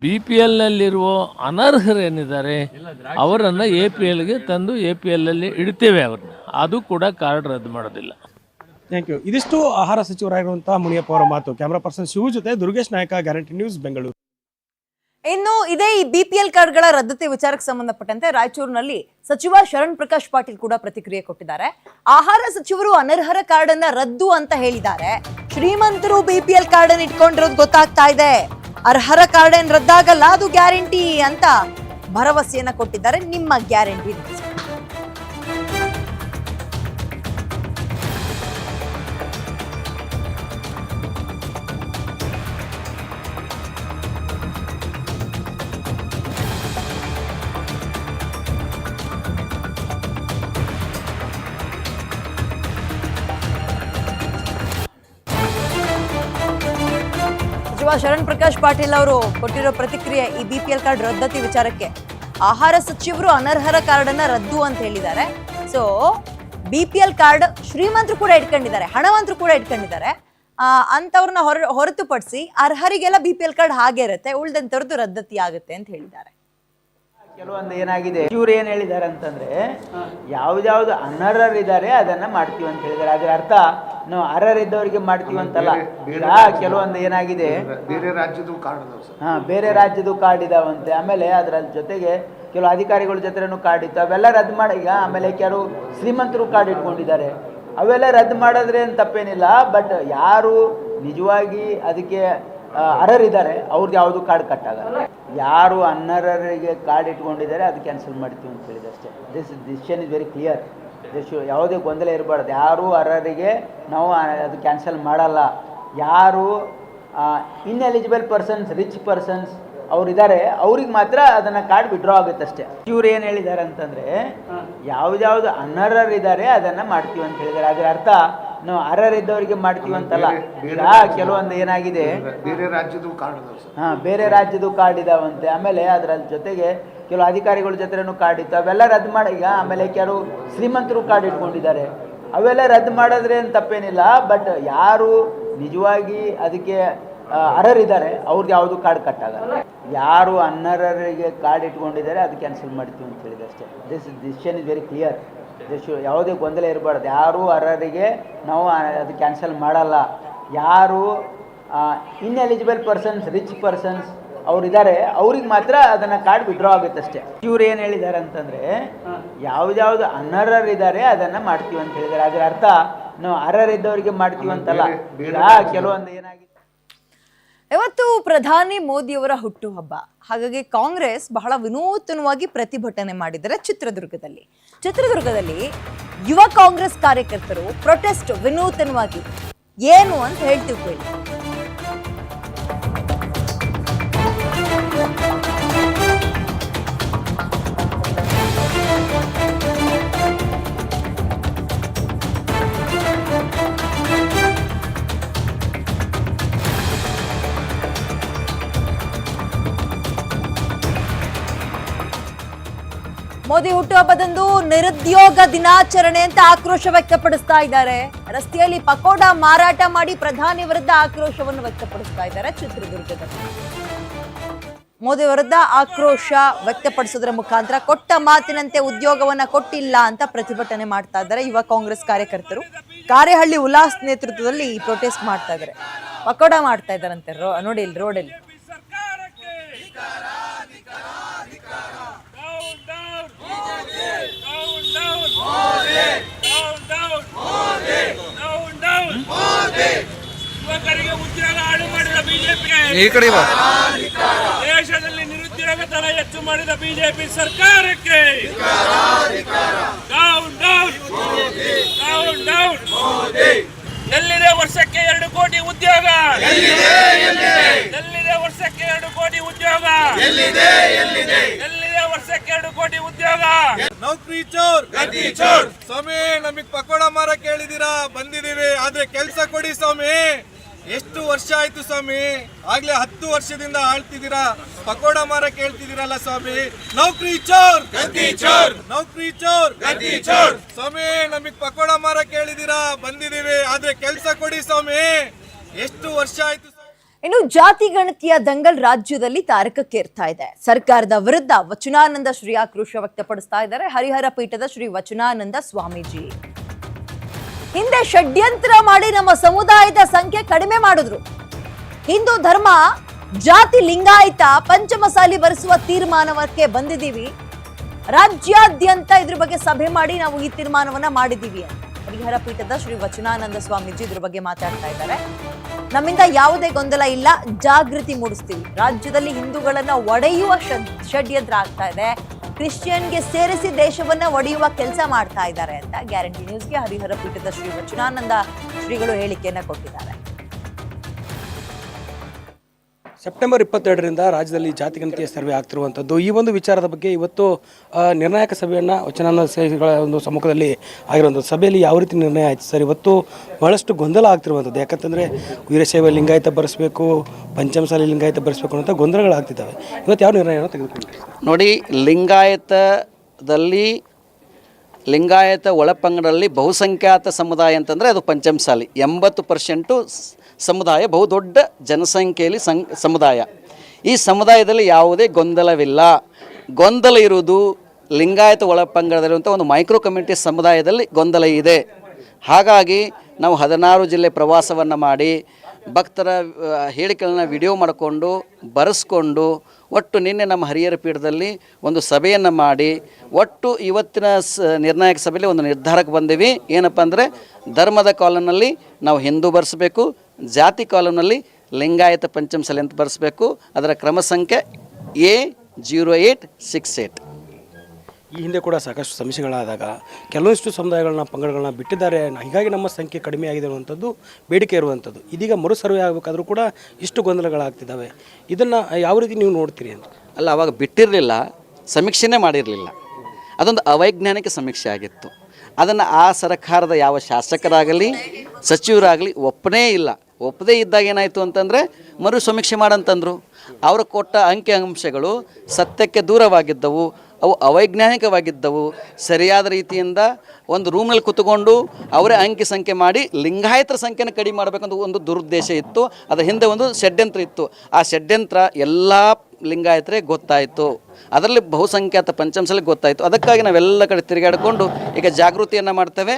ಬಿ ಪಿ ಎಲ್ನಲ್ಲಿರುವ ಅನರ್ಹರೇನಿದ್ದಾರೆ ಅವರನ್ನು ಎ ಪಿ ಎಲ್ಗೆ ತಂದು ಎ ಪಿ ಎಲ್ಲಲ್ಲಿ ಇಡ್ತೇವೆ ಅವ್ರನ್ನ. ಅದು ಕೂಡ ಕಾರ್ಡ್ ರದ್ದು ಮಾಡೋದಿಲ್ಲ. ಥ್ಯಾಂಕ್ ಯು ಇದಿಷ್ಟು ಆಹಾರ ಸಚಿವರಾಗಿರುವಂತಹ ಮುನಿಯಪ್ಪ ಅವರ ಮಾತು. ಕ್ಯಾಮರಾ ಪರ್ಸನ್ ಶಿವು ಜೊತೆ ದುರ್ಗೇಶ್ ನಾಯಕ ಗ್ಯಾರಂಟಿ ನ್ಯೂಸ್ ಬೆಂಗಳೂರು ಇನ್ನು ಇದೇ ಈ ಬಿ ಪಿ ಎಲ್ ಕಾರ್ಡ್ಗಳ ರದ್ದತಿ ವಿಚಾರಕ್ಕೆ ಸಂಬಂಧಪಟ್ಟಂತೆ ರಾಯಚೂರಿನಲ್ಲಿ ಸಚಿವ ಶರಣ್ ಪ್ರಕಾಶ್ ಪಾಟೀಲ್ ಕೂಡ ಪ್ರತಿಕ್ರಿಯೆ ಕೊಟ್ಟಿದ್ದಾರೆ. ಆಹಾರ ಸಚಿವರು ಅನರ್ಹರ ಕಾರ್ಡ್ ಅನ್ನ ರದ್ದು ಅಂತ ಹೇಳಿದ್ದಾರೆ. ಶ್ರೀಮಂತರು ಬಿ ಪಿ ಕಾರ್ಡ್ ಅನ್ನು ಇಟ್ಕೊಂಡಿರೋದು ಗೊತ್ತಾಗ್ತಾ ಇದೆ. ಅರ್ಹರ ಕಾರ್ಡ್ ಏನ್ ರದ್ದಾಗಲ್ಲ, ಅದು ಗ್ಯಾರಂಟಿ ಅಂತ ಭರವಸೆಯನ್ನ ಕೊಟ್ಟಿದ್ದಾರೆ ನಿಮ್ಮ ಗ್ಯಾರಂಟಿ. ಪಾಟೀಲ್ ಅವರು ಕೊಟ್ಟಿರೋ ಪ್ರತಿಕ್ರಿಯೆ ಈ ಬಿ ಪಿ ಎಲ್ ಕಾರ್ಡ್ ರದ್ದತಿ ವಿಚಾರಕ್ಕೆ ಆಹಾರ ಸಚಿವರು ಅನರ್ಹರ ಕಾರ್ಡ್ ಅನ್ನ ರದ್ದು ಅಂತ ಹೇಳಿದ್ದಾರೆ. So B P L card ಶ್ರೀಮಂತರು ಕೂಡ ಇಟ್ಕೊಂಡಿದ್ದಾರೆ, ಹಣವಂತರು ಕೂಡ ಇಟ್ಕೊಂಡಿದ್ದಾರೆ. ಅಂಥವ್ರನ್ನ ಹೊರ, ಹೊರತುಪಡಿಸಿ ಅರ್ಹರಿಗೆಲ್ಲ ಬಿ ಪಿ ಎಲ್ ಕಾರ್ಡ್ ಹಾಗೆ ಇರುತ್ತೆ ಉಳ್ದಂತವ್ರದ್ದು ರದ್ದತಿ ಆಗುತ್ತೆ ಅಂತ ಹೇಳಿದ್ದಾರೆ. ಕೆಲವೊಂದು ಏನಾಗಿದೆ? ಇವ್ರು ಏನು ಹೇಳಿದ್ದಾರೆ ಅಂತಂದ್ರೆ ಯಾವ್ದಾವ್ದು ಅನರ್ಹರಿದ್ದಾರೆ ಅದನ್ನ ಮಾಡ್ತೀವಿ ಅಂತ ಹೇಳಿದ್ದಾರೆ ಅದರ ಅರ್ಥ ನಾವು ಅರ್ಹರಿದ್ದವರಿಗೆ ಮಾಡ್ತೀವಿ ಅಂತಲ್ಲ. ಈಗ ಕೆಲವೊಂದು ಏನಾಗಿದೆ? ಬೇರೆ ರಾಜ್ಯದ ಕಾರ್ಡ್ ಹಾ ಬೇರೆ ರಾಜ್ಯದ ಕಾರ್ಡ್ ಇದಾವಂತೆ. ಆಮೇಲೆ ಅದರ ಜೊತೆಗೆ ಕೆಲವು ಅಧಿಕಾರಿಗಳ ಜೊತೆನೂ ಕಾರ್ಡ್ ಇತ್ತು. ಅವೆಲ್ಲ ರದ್ದು ಮಾಡಿ ಈಗ ಆಮೇಲೆ ಕೆಲವು ಶ್ರೀಮಂತರು ಕಾರ್ಡ್ ಇಟ್ಕೊಂಡಿದ್ದಾರೆ. ಅವೆಲ್ಲ ರದ್ದು ಮಾಡಿದ್ರೆ ಏನು ತಪ್ಪೇನಿಲ್ಲ. ಬಟ್ ಯಾರು ನಿಜವಾಗಿ ಅದಕ್ಕೆ ಅರ್ಹರಿದ್ದಾರೆ ಅವ್ರದ್ದು ಯಾವುದು ಕಾರ್ಡ್ ಕಟ್ಟಾಗಲ್ಲ ಯಾರು ಅನ್ನರರಿಗೆ ಕಾರ್ಡ್ ಇಟ್ಕೊಂಡಿದ್ದಾರೆ ಅದು ಕ್ಯಾನ್ಸಲ್ ಮಾಡ್ತೀವಿ ಅಂತ ಹೇಳಿದೆ ಅಷ್ಟೇ. This decision is very clear this ಯಾವುದೇ ಗೊಂದಲ ಇರಬಾರ್ದು. ಯಾರು ಅರ್ಹರಿಗೆ ನಾವು ಅದು ಕ್ಯಾನ್ಸಲ್ ಮಾಡಲ್ಲ. ಯಾರು ಇನ್ಎಲಿಜಿಬಲ್ ಪರ್ಸನ್ಸ್ ರಿಚ್ ಪರ್ಸನ್ಸ್ ಅವ್ರು ಇದ್ದಾರೆ ಅವ್ರಿಗೆ ಮಾತ್ರ ಅದನ್ನ ಕಾರ್ಡ್ ವಿಡ್ರಾ ಆಗುತ್ತೆ ಅಷ್ಟೇ. ಇವ್ರು ಏನು ಹೇಳಿದ್ದಾರೆ ಅಂತಂದ್ರೆ ಯಾವ್ದ್ಯಾವ್ದು ಅನರ್ಹರಿದ್ದಾರೆ ಅದನ್ನು ಮಾಡ್ತೀವಿ ಅಂತ ಹೇಳಿದ್ದಾರೆ ಅದರ ಅರ್ಥ ನಾವು ಅರ್ಹರಿದ್ದವರಿಗೆ ಮಾಡ್ತೀವಿ ಅಂತಲ್ಲ. ಈಗ ಕೆಲವೊಂದು ಏನಾಗಿದೆ? ಬೇರೆ ರಾಜ್ಯದ ಕಾರ್ಡ್ ಹಾ ಬೇರೆ ರಾಜ್ಯದ ಕಾರ್ಡ್ ಇದಾವಂತೆ. ಆಮೇಲೆ ಅದರ ಜೊತೆಗೆ ಕೆಲವು ಅಧಿಕಾರಿಗಳ ಜೊತೆನೂ ಕಾರ್ಡ್ ಇತ್ತು. ಅವೆಲ್ಲ ರದ್ದು ಮಾಡಿ ಈಗ ಆಮೇಲೆ ಕೆಲವು ಶ್ರೀಮಂತರು ಕಾರ್ಡ್ ಇಟ್ಕೊಂಡಿದ್ದಾರೆ. ಅವೆಲ್ಲ ರದ್ದು ಮಾಡಿದ್ರೆ ಏನು ತಪ್ಪೇನಿಲ್ಲ ಬಟ್ ಯಾರು ನಿಜವಾಗಿ ಅದಕ್ಕೆ ಅರ್ಹರಿದ್ದಾರೆ ಅವ್ರದ್ದು ಯಾವುದು ಕಾರ್ಡ್ ಕಟ್ಟಾಗಲ್ಲ ಯಾರು ಅನರ್ಹರಿಗೆ ಕಾರ್ಡ್ ಇಟ್ಕೊಂಡಿದ್ದಾರೆ ಅದು ಕ್ಯಾನ್ಸಲ್ ಮಾಡ್ತೀವಿ ಅಂತ ಹೇಳಿದೆ ಅಷ್ಟೇ. This decision is very clear ಯಾವುದೇ ಗೊಂದಲ ಇರಬಾರ್ದು. ಯಾರು ಅರ್ಹರಿಗೆ ನಾವು ಅದು ಕ್ಯಾನ್ಸಲ್ ಮಾಡಲ್ಲ. ಯಾರು ಇನ್ಎಲಿಜಿಬಲ್ ಪರ್ಸನ್ಸ್ ರಿಚ್ ಪರ್ಸನ್ಸ್ ಅವರಿದ್ದಾರೆ ಇದ್ದಾರೆ ಅವ್ರಿಗೆ ಮಾತ್ರ ಅದನ್ನ ಕಾರ್ಡ್ ವಿಡ್ರಾ ಆಗುತ್ತೆ ಅಷ್ಟೇ. ಇವ್ರು ಏನು ಹೇಳಿದ್ದಾರೆ ಅಂತಂದ್ರೆ ಯಾವ್ದ್ಯಾವ್ದು ಅನರ್ಹರಿದ್ದಾರೆ ಅದನ್ನ ಮಾಡ್ತೀವಿ ಅಂತ ಹೇಳಿದ್ದಾರೆ. ಅದರ ಅರ್ಥ ನಾವು ಅರ್ಹರಿದ್ದವರಿಗೆ ಮಾಡ್ತೀವಿ ಅಂತಲ್ಲ. ಕೆಲವೊಂದು ಏನಾಗಿದೆ ಇವತ್ತು ಪ್ರಧಾನಿ ಮೋದಿಯವರ ಹುಟ್ಟುಹಬ್ಬ ಹಾಗಾಗಿ ಕಾಂಗ್ರೆಸ್ ಬಹಳ ವಿನೂತನವಾಗಿ ಪ್ರತಿಭಟನೆ ಮಾಡಿದ್ದಾರೆ ಚಿತ್ರದುರ್ಗದಲ್ಲಿ. ಚಿತ್ರದುರ್ಗದಲ್ಲಿ ಯುವ ಕಾಂಗ್ರೆಸ್ ಕಾರ್ಯಕರ್ತರು ಪ್ರೊಟೆಸ್ಟ್ ವಿನೂತನವಾಗಿ ಏನು ಅಂತ ಹೇಳ್ತೀವಿ ಮೋದಿ ಹುಟ್ಟುಹಬ್ಬದಂದು ನಿರುದ್ಯೋಗ ದಿನಾಚರಣೆ ಅಂತ ಆಕ್ರೋಶ ವ್ಯಕ್ತಪಡಿಸ್ತಾ ಇದ್ದಾರೆ. ರಸ್ತೆಯಲ್ಲಿ ಪಕೋಡ ಮಾರಾಟ ಮಾಡಿ ಪ್ರಧಾನಿ ವಿರುದ್ಧ ಆಕ್ರೋಶವನ್ನು ವ್ಯಕ್ತಪಡಿಸ್ತಾ ಇದ್ದಾರೆ ಚಿತ್ರದುರ್ಗದಲ್ಲಿ ಮೋದಿ ವಿರುದ್ಧ ಆಕ್ರೋಶ ವ್ಯಕ್ತಪಡಿಸೋದ್ರ ಮುಖಾಂತರ ಕೊಟ್ಟ ಮಾತಿನಂತೆ ಉದ್ಯೋಗವನ್ನ ಕೊಟ್ಟಿಲ್ಲ ಅಂತ ಪ್ರತಿಭಟನೆ ಮಾಡ್ತಾ ಇದ್ದಾರೆ ಯುವ ಕಾಂಗ್ರೆಸ್ ಕಾರ್ಯಕರ್ತರು. ಕಾರೆಹಳ್ಳಿ ಉಲ್ಲಾಸ್ ನೇತೃತ್ವದಲ್ಲಿ ಈ ಪ್ರೊಟೆಸ್ಟ್ ಮಾಡ್ತಾ ಇದ್ದಾರೆ. ಪಕೋಡ ಮಾಡ್ತಾ ಇದ್ದಾರಂತೆ ರೋ, ನೋಡಿ ಇಲ್ಲಿ ಯುವಕರಿಗೆ ಉದ್ಯೋಗ ಹಾಳು ಮಾಡಿದ ಬಿಜೆಪಿಗೆ ಈ ಕಡೆ ಬಾ. ದೇಶದಲ್ಲಿ ನಿರುದ್ಯೋಗ ತರ ಹೆಚ್ಚು ಮಾಡಿದ ಬಿಜೆಪಿ ಸರ್ಕಾರಕ್ಕೆ. ಡೌನ್ ಡೌನ್ ಡೌನ್ ಡೌನ್ ಎಲ್ಲಿದೆ ವರ್ಷಕ್ಕೆ ಎರಡು ಕೋಟಿ ಉದ್ಯೋಗ? ಎಲ್ಲಿದೆ ವರ್ಷಕ್ಕೆ ಎರಡು ಕೋಟಿ ಉದ್ಯೋಗ? ಎಲ್ಲಿದೆ ಎರಡು ಕೋಟಿ ಉದ್ಯೋಗ. ನೌಕರಿ ಚೋರ್. ಗತಿ ಚೋರ್. ಸ್ವಾಮಿ ನಮಗ್ ಪಕೋಡ ಮಾರ ಕೇಳಿದೀರಾ? ಬಂದಿದೀವಿ. ಆದ್ರೆ ಕೆಲ್ಸ ಕೊಡಿ ಸ್ವಾಮಿ. ಎಷ್ಟು ವರ್ಷ ಆಯ್ತು ಸ್ವಾಮಿ? ಆಗ್ಲೇ ಹತ್ತು ವರ್ಷದಿಂದ ಆಳ್ತಿದ್ದೀರಾ ಪಕೋಡ ಮಾರ ಕೇಳ್ತಿದ್ದೀರಲ್ಲ ಸ್ವಾಮಿ? ನೌಕರಿ ಚೋರ್. ಗತಿ ಚೋರ್. ನೌಕರಿ ಚೋರ್. ಗತಿ ಚೋರ್. ಸ್ವಾಮಿ ನಮಗ್ ಪಕೋಡ ಮಾರ ಕೇಳಿದೀರಾ? ಬಂದಿದೀವಿ. ಆದ್ರೆ ಕೆಲ್ಸ ಕೊಡಿ ಸ್ವಾಮಿ. ಎಷ್ಟು ವರ್ಷ ಆಯ್ತು ಇನ್ನು ಜಾತಿ ಗಣತಿಯ ದಂಗಲ್ ರಾಜ್ಯದಲ್ಲಿ ತಾರಕಕ್ಕೇರ್ತಾ ಇದೆ. ಸರ್ಕಾರದ ವಿರುದ್ಧ ವಚನಾನಂದ ಶ್ರೀ ಆಕ್ರೋಶ ವ್ಯಕ್ತಪಡಿಸ್ತಾ ಇದ್ದಾರೆ. ಹರಿಹರ ಪೀಠದ ಶ್ರೀ ವಚನಾನಂದ ಸ್ವಾಮೀಜಿ. ಹಿಂದೆ ಷಡ್ಯಂತ್ರ ಮಾಡಿ ನಮ್ಮ ಸಮುದಾಯದ ಸಂಖ್ಯೆ ಕಡಿಮೆ ಮಾಡಿದ್ರು. ಹಿಂದೂ ಧರ್ಮ, ಜಾತಿ ಲಿಂಗಾಯತ, ಪಂಚಮಸಾಲಿ ಬರೆಸುವ ತೀರ್ಮಾನಕ್ಕೆ ಬಂದಿದ್ದೀವಿ. ರಾಜ್ಯಾದ್ಯಂತ ಇದ್ರ ಬಗ್ಗೆ ಸಭೆ ಮಾಡಿ ನಾವು ಈ ತೀರ್ಮಾನವನ್ನ ಮಾಡಿದ್ದೀವಿ ಹರಿಹರ ಪೀಠದ ಶ್ರೀ ವಚನಾನಂದ ಸ್ವಾಮೀಜಿ ಇದ್ರ ಬಗ್ಗೆ ಮಾತಾಡ್ತಾ ಇದ್ದಾರೆ. ನಮ್ಮಿಂದ ಯಾವುದೇ ಗೊಂದಲ ಇಲ್ಲ. ಜಾಗೃತಿ ಮೂಡಿಸ್ತೀವಿ. ರಾಜ್ಯದಲ್ಲಿ ಹಿಂದೂಗಳನ್ನ ಒಡೆಯುವ ಷಡ್- ಷಡ್ಯಂತ್ರ ಆಗ್ತಾ ಇದೆ. ಕ್ರಿಶ್ಚಿಯನ್ಗೆ ಸೇರಿಸಿ ದೇಶವನ್ನ ಒಡೆಯುವ ಕೆಲಸ ಮಾಡ್ತಾ ಇದ್ದಾರೆ ಅಂತ ಗ್ಯಾರಂಟಿ ನ್ಯೂಸ್ಗೆ ಹರಿಹರ ಪೀಠದ ಶ್ರೀ ವಚನಾನಂದ ಶ್ರೀಗಳು ಹೇಳಿಕೆಯನ್ನ ಕೊಟ್ಟಿದ್ದಾರೆ. ಸೆಪ್ಟೆಂಬರ್ ಇಪ್ಪತ್ತೆರಡರಿಂದ ರಾಜ್ಯದಲ್ಲಿ ಜಾತಿ ಗಣತಿಯ ಸರ್ವೆ ಆಗ್ತಿರುವಂಥದ್ದು. ಈ ಒಂದು ವಿಚಾರದ ಬಗ್ಗೆ ಇವತ್ತು ನಿರ್ಣಾಯಕ ಸಭೆಯನ್ನು ವಚನಾನಂದ ಸೇವೆಗಳ ಒಂದು ಸಮ್ಮುಖದಲ್ಲಿ ಆಗಿರುವಂಥ ಸಭೆಯಲ್ಲಿ ಯಾವ ರೀತಿ ನಿರ್ಣಯ ಆಯ್ತು ಸರ್? ಇವತ್ತು ಬಹಳಷ್ಟು ಗೊಂದಲ ಆಗ್ತಿರುವಂಥದ್ದು. ಯಾಕಂತಂದರೆ ವೀರಶೈವ ಲಿಂಗಾಯತ ಬರೆಸಬೇಕು, ಪಂಚಮಸಾಲಿ ಲಿಂಗಾಯತ ಬರೆಸಬೇಕು ಅನ್ನೋಂಥ ಗೊಂದಲಗಳಾಗ್ತಿದ್ದಾವೆ ಇವತ್ತು ಯಾವ ನಿರ್ಣಯವನ್ನು ತೆಗೆದುಕೊಂಡ್ರಿ ನೋಡಿ, ಲಿಂಗಾಯತದಲ್ಲಿ, ಲಿಂಗಾಯತ ಒಳಪಂಗಡದಲ್ಲಿ ಬಹುಸಂಖ್ಯಾತ ಸಮುದಾಯ ಅಂತಂದರೆ ಅದು ಪಂಚಮಸಾಲಿ. ಎಂಬತ್ತು ಪರ್ಸೆಂಟು ಸಮುದಾಯ ಬಹುದೊಡ್ಡ ಜನಸಂಖ್ಯೆಯಲ್ಲಿ ಸಂ, ಸಮುದಾಯ. ಈ ಸಮುದಾಯದಲ್ಲಿ ಯಾವುದೇ ಗೊಂದಲವಿಲ್ಲ. ಗೊಂದಲ ಇರುವುದು ಲಿಂಗಾಯತ ಒಳಪಂಗಡದಲ್ಲಿರುವಂಥ ಒಂದು ಮೈಕ್ರೋ ಕಮ್ಯುನಿಟಿ ಸಮುದಾಯದಲ್ಲಿ ಗೊಂದಲ ಇದೆ. ಹಾಗಾಗಿ ನಾವು ಹದಿನಾರು ಜಿಲ್ಲೆ ಪ್ರವಾಸವನ್ನು ಮಾಡಿ, ಭಕ್ತರ ಹೇಳಿಕೆಗಳನ್ನ ವಿಡಿಯೋ ಮಾಡಿಕೊಂಡು, ಬರೆಸ್ಕೊಂಡು, ಒಟ್ಟು ನಿನ್ನೆ ನಮ್ಮ ಹರಿಹರ ಪೀಠದಲ್ಲಿ ಒಂದು ಸಭೆಯನ್ನು ಮಾಡಿ, ಒಟ್ಟು ಇವತ್ತಿನ ಸ, ನಿರ್ಣಾಯಕ ಸಭೆಯಲ್ಲಿ ಒಂದು ನಿರ್ಧಾರಕ್ಕೆ ಬಂದೀವಿ. ಏನಪ್ಪ ಅಂದರೆ ಧರ್ಮದ ಕಾಲನಲ್ಲಿ ನಾವು ಹಿಂದೂ ಬರೆಸಬೇಕು ಜಾತಿ ಕಾಲಮ್ನಲ್ಲಿ ಲಿಂಗಾಯತ ಪಂಚಮಸಾಲಿ ಅಂತ ಬರೆಸಬೇಕು. ಅದರ ಕ್ರಮ ಸಂಖ್ಯೆ A zero eight six eight ಈ ಹಿಂದೆ ಕೂಡ ಸಾಕಷ್ಟು ಸಮಸ್ಯೆಗಳಾದಾಗ ಕೆಲವಷ್ಟು ಸಮುದಾಯಗಳನ್ನ ಪಂಗಡಗಳನ್ನ ಬಿಟ್ಟಿದ್ದಾರೆ. ಹೀಗಾಗಿ ನಮ್ಮ ಸಂಖ್ಯೆ ಕಡಿಮೆ ಆಗಿದೆ ಅನ್ನುವಂಥದ್ದು ಬೇಡಿಕೆ ಇರುವಂಥದ್ದು. ಇದೀಗ ಮರು ಸರ್ವೆ ಆಗಬೇಕಾದ್ರೂ ಕೂಡ ಇಷ್ಟು ಗೊಂದಲಗಳಾಗ್ತಿದ್ದಾವೆ. ಇದನ್ನು ಯಾವ ರೀತಿ ನೀವು ನೋಡ್ತೀರಿ ಅಂತ? ಅಲ್ಲ ಅವಾಗ ಬಿಟ್ಟಿರಲಿಲ್ಲ ಸಮೀಕ್ಷೆನೇ ಮಾಡಿರಲಿಲ್ಲ. ಅದೊಂದು ಅವೈಜ್ಞಾನಿಕ ಸಮೀಕ್ಷೆ ಆಗಿತ್ತು. ಅದನ್ನು ಆ ಸರ್ಕಾರದ ಯಾವ ಶಾಸಕರಾಗಲಿ ಸಚಿವರಾಗಲಿ ಒಪ್ಪನೇ ಇಲ್ಲ. ಒಪ್ಪದೇ ಇದ್ದಾಗ ಏನಾಯಿತು ಅಂತಂದರೆ ಮರು ಸಮೀಕ್ಷೆ ಮಾಡಂತಂದರು. ಅವರು ಕೊಟ್ಟ ಅಂಕಿ ಅಂಶಗಳು ಸತ್ಯಕ್ಕೆ ದೂರವಾಗಿದ್ದವು, ಅವು ಅವೈಜ್ಞಾನಿಕವಾಗಿದ್ದವು. ಸರಿಯಾದ ರೀತಿಯಿಂದ ಒಂದು ರೂಮ್ನಲ್ಲಿ ಕೂತ್ಕೊಂಡು ಅವರೇ ಅಂಕಿ ಸಂಖ್ಯೆ ಮಾಡಿ ಲಿಂಗಾಯತರ ಸಂಖ್ಯೆನ ಕಡಿಮೆ ಮಾಡಬೇಕಂತ ಒಂದು ದುರುದ್ದೇಶ ಇತ್ತು. ಅದರ ಹಿಂದೆ ಒಂದು ಷಡ್ಯಂತ್ರ ಇತ್ತು. ಆ ಷಡ್ಯಂತ್ರ ಎಲ್ಲ ಲಿಂಗಾಯತರೇ ಗೊತ್ತಾಯಿತು. ಅದರಲ್ಲಿ ಬಹುಸಂಖ್ಯಾತ ಪಂಚಮಸಲಿ ಗೊತ್ತಾಯಿತು. ಅದಕ್ಕಾಗಿ ನಾವೆಲ್ಲ ಕಡೆ ತಿರುಗಾಡಿಕೊಂಡು ಈಗ ಜಾಗೃತಿಯನ್ನು ಮಾಡ್ತೇವೆ.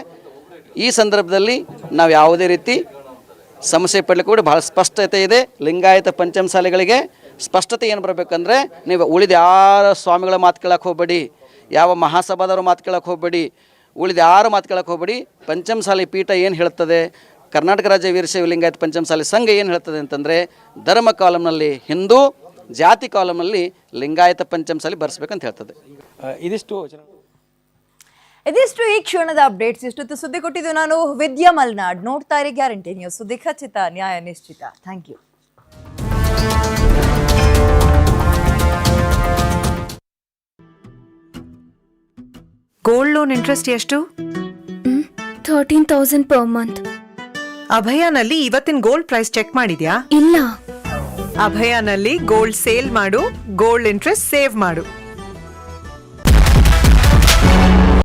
ಈ ಸಂದರ್ಭದಲ್ಲಿ ನಾವು ಯಾವುದೇ ರೀತಿ ಸಮಸ್ಯೆ ಪಡಲಿಕ್ಕೆ ಕೂಡ ಭಾಳ ಸ್ಪಷ್ಟತೆ ಇದೆ. ಲಿಂಗಾಯತ ಪಂಚಮಸಾಲಿಗಳಿಗೆ ಸ್ಪಷ್ಟತೆ ಏನು ಬರಬೇಕಂದ್ರೆ ನೀವು ಉಳಿದ ಯಾರ ಸ್ವಾಮಿಗಳ ಮಾತು ಕೇಳಕ್ಕೆ ಹೋಗಬೇಡಿ, ಯಾವ ಮಹಾಸಭಾದವರು ಮಾತು ಕೇಳಕ್ಕೆ ಹೋಗಬೇಡಿ, ಉಳಿದ ಯಾರು ಮಾತು ಕೇಳಕ್ಕೆ ಹೋಗಬೇಡಿ, ಪಂಚಮಸಾಲಿ ಪೀಠ ಏನು ಹೇಳ್ತದೆ, ಕರ್ನಾಟಕ ರಾಜ್ಯ ವೀರಶೈವ ಲಿಂಗಾಯತ ಪಂಚಮಸಾಲಿ ಸಂಘ ಏನು ಹೇಳ್ತದೆ ಅಂತಂದರೆ ಧರ್ಮ ಕಾಲಮ್ನಲ್ಲಿ ಹಿಂದೂ, ಜಾತಿ ಕಾಲಮ್ನಲ್ಲಿ ಲಿಂಗಾಯತ ಪಂಚಮಸಾಲಿ ಬರೆಸ್ಬೇಕಂತ ಹೇಳ್ತದೆ. ಇದಿಷ್ಟು ಇದಿಷ್ಟು ಈ ಕ್ಷಣದ ಅಪ್ಡೇಟ್ಸ್. ಇಷ್ಟೊತ್ತು ಸುದ್ದಿ ಕೊಟ್ಟಿದ್ದು ನಾನು ವಿದ್ಯಾ ಮಲ್ನಾಡ್. ನೋಡ್ತಾ ಇರಿ ಗ್ಯಾರಂಟಿ ನ್ಯೂಸ್. ಸುದ್ದಿ ಖಚಿತ ನ್ಯಾಯ ನಿಶ್ಚಿತ. Thank you. Gold loan interest ಎಷ್ಟು? ಥರ್ಟೀನ್ ತೌಸಂಡ್ ಪರ್ ಮಂತ್ ಅಭಯಾನಲ್ಲಿ ಇವತ್ತಿನ ಗೋಲ್ಡ್ ಪ್ರೈಸ್ ಚೆಕ್ ಮಾಡಿದ್ಯಾ? ಇಲ್ಲ. ಅಭಯಾನಲ್ಲಿ ಗೋಲ್ಡ್ ಸೇಲ್ ಮಾಡು ಗೋಲ್ಡ್ ಇಂಟ್ರೆಸ್ಟ್ ಸೇವ್ ಮಾಡು.